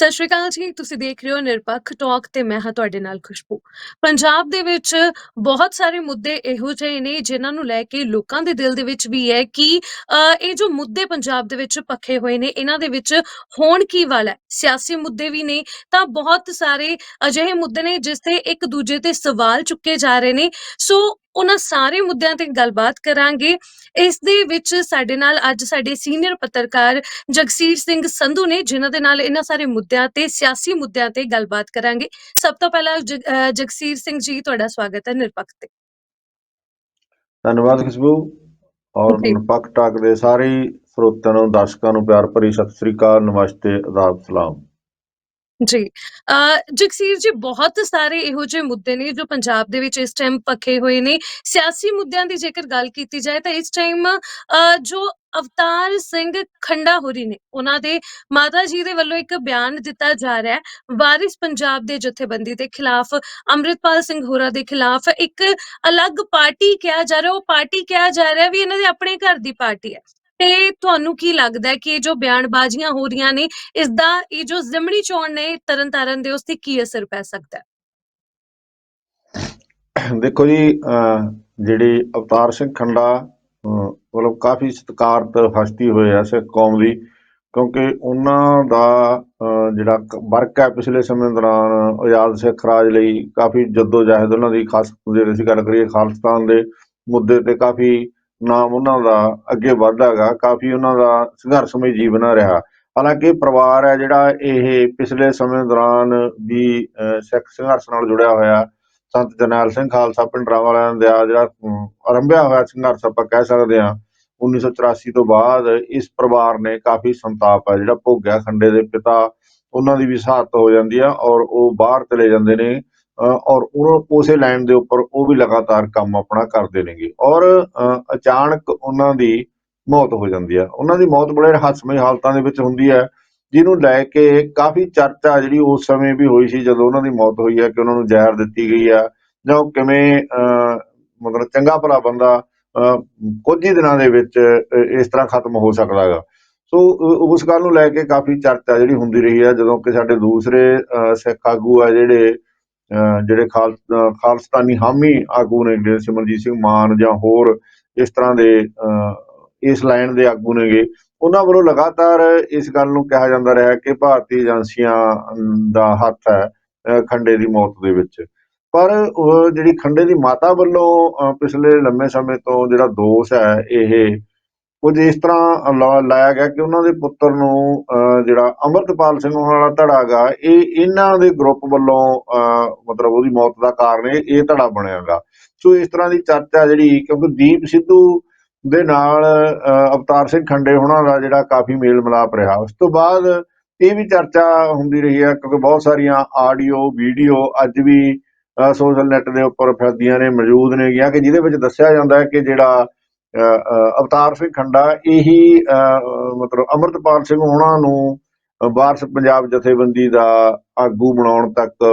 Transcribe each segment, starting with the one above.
ਸਤਿ ਸ਼੍ਰੀ ਅਕਾਲ ਜੀ, ਤੁਸੀਂ ਦੇਖ ਰਹੇ ਹੋ ਨਿਰਪੱਖ ਟਾਕ ਤੇ ਮੈਂ ਹਾਂ ਤੁਹਾਡੇ ਨਾਲ ਖੁਸ਼ਬੂ। ਪੰਜਾਬ ਦੇ ਵਿੱਚ ਬਹੁਤ ਸਾਰੇ ਮੁੱਦੇ ਇਹੋ ਜਿਹੇ ਨੇ ਜਿਨ੍ਹਾਂ ਨੂੰ ਲੈ ਕੇ ਲੋਕਾਂ ਦੇ ਦਿਲ ਦੇ ਵਿੱਚ ਵੀ ਹੈ ਕਿ ਇਹ ਜੋ ਮੁੱਦੇ ਪੰਜਾਬ ਦੇ ਵਿੱਚ ਪੱਖੇ ਹੋਏ ਨੇ, ਇਹਨਾਂ ਦੇ ਵਿੱਚ ਹੋਣ ਕੀ ਵਾਲਾ ਹੈ? ਸਿਆਸੀ ਮੁੱਦੇ ਵੀ ਨੇ, ਤਾਂ ਬਹੁਤ ਸਾਰੇ ਅਜਿਹੇ ਮੁੱਦੇ ਨੇ ਜਿਸ ਤੇ ਇੱਕ ਦੂਜੇ ਤੇ ਸਵਾਲ ਚੁੱਕੇ ਜਾ ਰਹੇ ਨੇ। ਸੋ ਉਹਨਾਂ ਸਾਰੇ ਮੁੱਦਿਆਂ ਤੇ ਗੱਲਬਾਤ ਕਰਾਂਗੇ। ਇਸ ਦੇ ਵਿੱਚ ਸਾਡੇ ਨਾਲ ਅੱਜ ਸਾਡੇ ਸੀਨੀਅਰ ਪੱਤਰਕਾਰ ਜਗਸੀਰ ਸਿੰਘ ਸੰਧੂ ਨੇ ਜਿਨ੍ਹਾਂ ਦੇ ਨਾਲ ਇਹਨਾਂ ਸਾਰੇ ਮੁੱਦਿਆਂ ਤੇ ਸਿਆਸੀ ਮੁੱਦਿਆਂ ਤੇ ਗੱਲਬਾਤ ਕਰਾਂਗੇ। ਸਭ ਤੋਂ ਪਹਿਲਾਂ ਜਗਸੀਰ ਸਿੰਘ ਜੀ ਤੁਹਾਡਾ ਸਵਾਗਤ ਹੈ ਨਿਰਪੱਖ ਤੇ। ਧੰਨਵਾਦ ਖੁਸ਼ਬੂ। ਔਰ। ਨਿਰਪੱਖ ਟਾਕ ਦੇ ਸਾਰੇ ਸਰੋਤਿਆਂ ਨੂੰ ਦਰਸ਼ਕਾਂ ਨੂੰ ਪਿਆਰ ਭਰੀ ਸਤਿ ਸ੍ਰੀ ਅਕਾਲ ਨਮਸਤੇ ਆਦਾਬ ਸਲਾਮ ਜੀ। ਅਹ ਜਗਸੀਰ ਜੀ, ਬਹੁਤ ਸਾਰੇ ਇਹੋ ਜਿਹੇ ਮੁੱਦੇ ਨੇ ਜੋ ਪੰਜਾਬ ਦੇ ਵਿੱਚ ਇਸ ਟਾਈਮ ਪੱਖੇ ਹੋਏ ਨੇ। ਸਿਆਸੀ ਮੁੱਦਿਆਂ ਦੀ ਜੇਕਰ ਗੱਲ ਕੀਤੀ ਜਾਏ ਤਾਂ ਇਸ ਟਾਈਮ ਜੋ ਅਵਤਾਰ ਸਿੰਘ ਖੰਡਾ ਹੋਰੀ ਨੇ, ਉਹਨਾਂ ਦੇ ਮਾਤਾ ਜੀ ਦੇ ਵੱਲੋਂ ਇੱਕ ਬਿਆਨ ਦਿੱਤਾ ਜਾ ਰਿਹਾ ਹੈ। ਵਾਰਿਸ ਪੰਜਾਬ ਦੇ ਜਥੇਬੰਦੀ ਦੇ ਖਿਲਾਫ, ਅੰਮ੍ਰਿਤਪਾਲ ਸਿੰਘ ਹੋਰਾਂ ਦੇ ਖਿਲਾਫ ਇੱਕ ਅਲੱਗ ਪਾਰਟੀ ਕਿਹਾ ਜਾ ਰਿਹਾ। ਉਹ ਪਾਰਟੀ ਕਿਹਾ ਜਾ ਰਿਹਾ ਵੀ ਇਹਨਾਂ ਦੇ ਆਪਣੇ ਘਰ ਦੀ ਪਾਰਟੀ ਹੈ। ਤੇ ਤੁਹਾਨੂੰ ਕੀ ਲੱਗਦਾ ਕਿ ਜੋ ਬਿਆਨਬਾਜ਼ੀਆਂ ਹੋ ਰਹੀਆਂ ਨੇ ਇਸ ਦਾ ਇਹ ਜੋ ਜ਼ਿਮਣੀ ਚੋਣ ਨੇ, ਤਰਨਤਾਰਨ ਦੇ ਉਸ ਤੇ ਕੀ ਅਸਰ ਪੈ ਸਕਦਾ ਹੈ? ਦੇਖੋ ਜੀ, ਅਹ ਅਵਤਾਰ ਸਿੰਘ ਖੰਡਾ ਮਤਲਬ ਕਾਫੀ ਸਤਿਕਾਰਤ ਹਸਤੀ ਹੋਏ ਆ ਸਿੱਖ ਕੌਮ ਦੀ, ਕਿਉਂਕਿ ਉਹਨਾਂ ਦਾ ਜਿਹੜਾ ਵਰਕ ਹੈ ਪਿਛਲੇ ਸਮੇਂ ਦੌਰਾਨ ਆਜ਼ਾਦ ਸਿੱਖ ਰਾਜ ਲਈ ਕਾਫੀ ਜਦੋਜਹਿਦ ਉਹਨਾਂ ਦੀ ਖਾਸ ਜੇ ਅਸੀਂ ਗੱਲ ਕਰੀਏ ਖਾਲਿਸਤਾਨ ਦੇ ਮੁੱਦੇ ਤੇ ਕਾਫੀ ਨਾਮ ਉਹਨਾਂ ਦਾ ਅੱਗੇ ਵੱਧਦਾ ਹੈਗਾ, ਕਾਫੀ ਉਹਨਾਂ ਦਾ ਸੰਘਰਸ਼ਮਈ ਜੀਵਨ ਰਿਹਾ। ਹਾਲਾਂਕਿ ਪਰਿਵਾਰ ਹੈ ਜਿਹੜਾ, ਇਹ ਪਿਛਲੇ ਸਮੇਂ ਦੌਰਾਨ ਵੀ ਸਿੱਖ ਸੰਘਰਸ਼ ਨਾਲ ਜੁੜਿਆ ਹੋਇਆ। ਸੰਤ ਜਰਨੈਲ ਸਿੰਘ ਖਾਲਸਾ ਪਿੰਡਰਾਂ ਵਾਲਿਆਂ ਦਾ ਜਿਹੜਾ ਆਰੰਭਿਆ ਹੋਇਆ ਸੰਘਰਸ਼ ਆਪਾਂ ਕਹਿ ਸਕਦੇ ਹਾਂ 1984 ਤੋਂ ਬਾਅਦ ਇਸ ਪਰਿਵਾਰ ਨੇ ਕਾਫੀ ਸੰਤਾਪ ਹੈ ਜਿਹੜਾ ਭੋਗਿਆ। ਖੰਡੇ ਦੇ ਪਿਤਾ, ਉਹਨਾਂ ਦੀ ਵੀ ਸ਼ਹਾਦਤ ਹੋ ਜਾਂਦੀ ਆ ਔਰ ਉਹ ਬਾਹਰ ਚਲੇ ਜਾਂਦੇ ਨੇ। ਔਰ ਉਹ ਉਸੇ ਲਾਈਨ ਦੇ ਉੱਪਰ ਉਹ ਵੀ ਲਗਾਤਾਰ ਕੰਮ ਆਪਣਾ ਕਰਦੇ ਨੇਗੇ। ਔਰ ਅਚਾਨਕ ਉਹਨਾਂ ਦੀ ਮੌਤ ਹੋ ਜਾਂਦੀ ਆ। ਉਹਨਾਂ ਦੀ ਮੌਤ ਬੜੇ ਰਹੱਸਮਈ ਹਾਲਤਾਂ ਦੇ ਵਿੱਚ ਹੁੰਦੀ ਹੈ ਜਿਹਨੂੰ ਲੈ ਕੇ ਕਾਫੀ ਚਰਚਾ ਜਿਹੜੀ ਉਸ ਸਮੇਂ ਵੀ ਹੋਈ ਸੀ ਜਦੋਂ ਉਹਨਾਂ ਦੀ ਮੌਤ ਹੋਈ ਹੈ ਕਿ ਉਹਨਾਂ ਨੂੰ ਜ਼ਹਿਰ ਦਿੱਤੀ ਗਈ ਆ ਜਾਂ ਉਹ ਕਿਵੇਂ ਅਹ, ਮਤਲਬ ਚੰਗਾ ਭਲਾ ਬੰਦਾ ਅਹ, ਕੁਝ ਹੀ ਦਿਨਾਂ ਦੇ ਵਿੱਚ ਇਸ ਤਰ੍ਹਾਂ ਖਤਮ ਹੋ ਸਕਦਾ ਹੈਗਾ। ਸੋ ਉਸ ਗੱਲ ਨੂੰ ਲੈ ਕੇ ਕਾਫੀ ਚਰਚਾ ਜਿਹੜੀ ਹੁੰਦੀ ਰਹੀ ਹੈ ਜਦੋਂ ਕਿ ਸਾਡੇ ਦੂਸਰੇ ਅਹ, ਸਿੱਖ ਆਗੂ ਆ ਜਿਹੜੇ ਜਿਹੜੇ ਖਾਲ ਅਹ, ਖਾਲਸਤਾਨੀ ਹਾਮੀ ਆਗੂ ਨੇ ਜਿਹੜੇ ਸਿਮਰਜੀਤ ਸਿੰਘ ਮਾਨ ਜਾਂ ਹੋਰ ਇਸ ਤਰ੍ਹਾਂ ਦੇ ਇਸ ਲਾਈਨ ਦੇ ਆਗੂ ਨੇਗੇ ਉਹਨਾਂ ਵੱਲੋਂ ਲਗਾਤਾਰ ਇਸ ਗੱਲ ਨੂੰ ਕਿਹਾ ਜਾਂਦਾ ਰਿਹਾ ਕਿ ਭਾਰਤੀ ਏਜੰਸੀਆਂ ਦਾ ਹੱਥ ਹੈ ਖੰਡੇ ਦੀ ਮੌਤ ਦੇ ਵਿੱਚ। ਪਰ ਜਿਹੜੀ ਖੰਡੇ ਦੀ ਮਾਤਾ ਵੱਲੋਂ ਪਿਛਲੇ ਲੰਮੇ ਸਮੇਂ ਤੋਂ ਜਿਹੜਾ ਦੋਸ਼ ਹੈ ਇਹ ਕੁਝ ਇਸ ਤਰ੍ਹਾਂ ਲਾ- ਲਾਇਆ ਗਿਆ ਕਿ ਉਹਨਾਂ ਦੇ ਪੁੱਤਰ ਨੂੰ ਅਹ, ਜਿਹੜਾ ਅੰਮ੍ਰਿਤਪਾਲ ਸਿੰਘ ਵਾਲਾ ਧੜਾ ਗਾ ਇਹ ਇਹਨਾਂ ਦੇ ਗਰੁੱਪ ਵੱਲੋਂ ਅਹ, ਮਤਲਬ ਉਹਦੀ ਮੌਤ ਦਾ ਕਾਰਨ ਇਹ ਇਹ ਧੜਾ ਬਣਿਆਗਾ ਸੋ ਇਸ ਤਰ੍ਹਾਂ ਦੀ ਚਰਚਾ ਜਿਹੜੀ ਕਿਉਂਕਿ ਦੀਪ ਸਿੱਧੂ ਦੇ ਨਾਲ ਅਹ, ਅਵਤਾਰ ਸਿੰਘ ਖੰਡੇ ਉਹਨਾਂ ਦਾ ਜਿਹੜਾ ਕਾਫੀ ਮੇਲ ਮਿਲਾਪ ਰਿਹਾ। ਉਸ ਤੋਂ ਬਾਅਦ ਇਹ ਵੀ ਚਰਚਾ ਹੁੰਦੀ ਰਹੀ ਹੈ ਕਿਉਂਕਿ ਬਹੁਤ ਸਾਰੀਆਂ ਆਡੀਓ ਵੀਡੀਓ ਅੱਜ ਵੀ ਸੋਸ਼ਲ ਨੈਟ ਦੇ ਉੱਪਰ ਫਿਰਦੀਆਂ ਨੇ ਮੌਜੂਦ ਨੇ ਗਿਆ ਕਿ ਜਿਹਦੇ ਵਿੱਚ ਦੱਸਿਆ ਜਾਂਦਾ ਹੈ ਕਿ ਜਿਹੜਾ ਅਵਤਾਰ ਸਿੰਘ ਖੰਡਾ ਇਹੀ ਅਹ, ਮਤਲਬ ਅਮਰਤਪਾਲ ਸਿੰਘ ਉਹਨਾਂ ਨੂੰ ਵਾਰਸ ਪੰਜਾਬ ਜਥੇਬੰਦੀ ਦਾ ਆਗੂ ਬਣਾਉਣ ਤੱਕ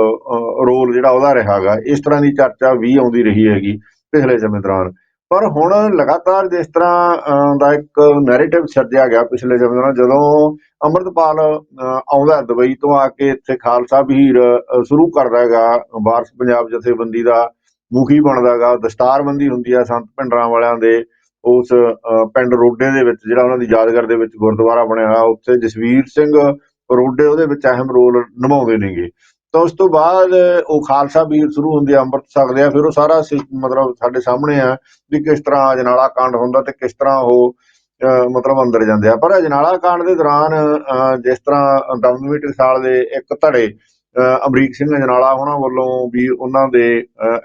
ਰੋਲ ਜਿਹੜਾ ਉਹਦਾ ਰਿਹਾਗਾ ਇਸ ਤਰ੍ਹਾਂ ਦੀ ਚਰਚਾ ਵੀ ਆਉਂਦੀ ਰਹੀ ਹੈਗੀ ਪਿਛਲੇ ਸਮੇਂ ਦੌਰਾਨ। ਪਰ ਹੁਣ ਲਗਾਤਾਰ ਜਿਸ ਤਰ੍ਹਾਂ ਦਾ ਇੱਕ ਨੈਰੇਟਿਵ ਸਿਰਜਿਆ ਗਿਆ ਪਿਛਲੇ ਸਮੇਂ ਦੌਰਾਨ ਜਦੋਂ ਅਮਰਤਪਾਲ ਅਹ, ਆਉਂਦਾ ਦੁਬਈ ਤੋਂ ਆ ਕੇ ਇੱਥੇ ਖਾਲਸਾ ਵੀਰ ਸ਼ੁਰੂ ਕਰਦਾ ਹੈਗਾ ਵਾਰਸ ਪੰਜਾਬ ਜਥੇਬੰਦੀ ਦਾ ਮੁਖੀ ਬਣਦਾ ਹੈਗਾ। ਦਸਤਾਰਬੰਦੀ ਹੁੰਦੀ ਆ ਸੰਤ ਭਿੰਡਰਾਂ ਵਾਲਿਆਂ ਦੇ। ਉਸ ਪਿੰਡ ਰੋਡੇ ਦੇ ਵਿੱਚ ਜਿਹੜਾ ਉਹਨਾਂ ਦੀ ਯਾਦਗਾਰ ਦੇ ਵਿੱਚ ਗੁਰਦੁਆਰਾ ਬਣਿਆ ਹੋਇਆ ਉੱਥੇ ਜਸਵੀਰ ਸਿੰਘ ਰੋਡੇ ਉਹਦੇ ਵਿੱਚ ਅਹਿਮ ਰੋਲ ਨਿਭਾਉਂਦੇ ਨੇਗੇ। ਤਾਂ ਉਸ ਤੋਂ ਬਾਅਦ ਉਹ ਖਾਲਸਾ ਵੀਰ ਸ਼ੁਰੂ ਹੁੰਦੇ ਆ ਅੰਮ੍ਰਿਤ ਛਕਦੇ ਆ ਫਿਰ ਉਹ ਸਾਰਾ ਮਤਲਬ ਸਾਡੇ ਸਾਹਮਣੇ ਆ ਵੀ ਕਿਸ ਤਰ੍ਹਾਂ ਅਜਨਾਲਾ ਕਾਂਡ ਹੁੰਦਾ ਤੇ ਕਿਸ ਤਰ੍ਹਾਂ ਉਹ ਅਹ, ਮਤਲਬ ਅੰਦਰ ਜਾਂਦੇ ਆ। ਪਰ ਅਜਨਾਲਾ ਕਾਂਡ ਦੇ ਦੌਰਾਨ ਅਹ, ਜਿਸ ਤਰ੍ਹਾਂ ਦਮਦਮੀ ਟਕਸਾਲ ਦੇ ਇੱਕ ਧੜੇ ਅਹ, ਅਮਰੀਕ ਸਿੰਘ ਅਜਨਾਲਾ ਉਹਨਾਂ ਵੱਲੋਂ ਵੀ ਉਹਨਾਂ ਦੇ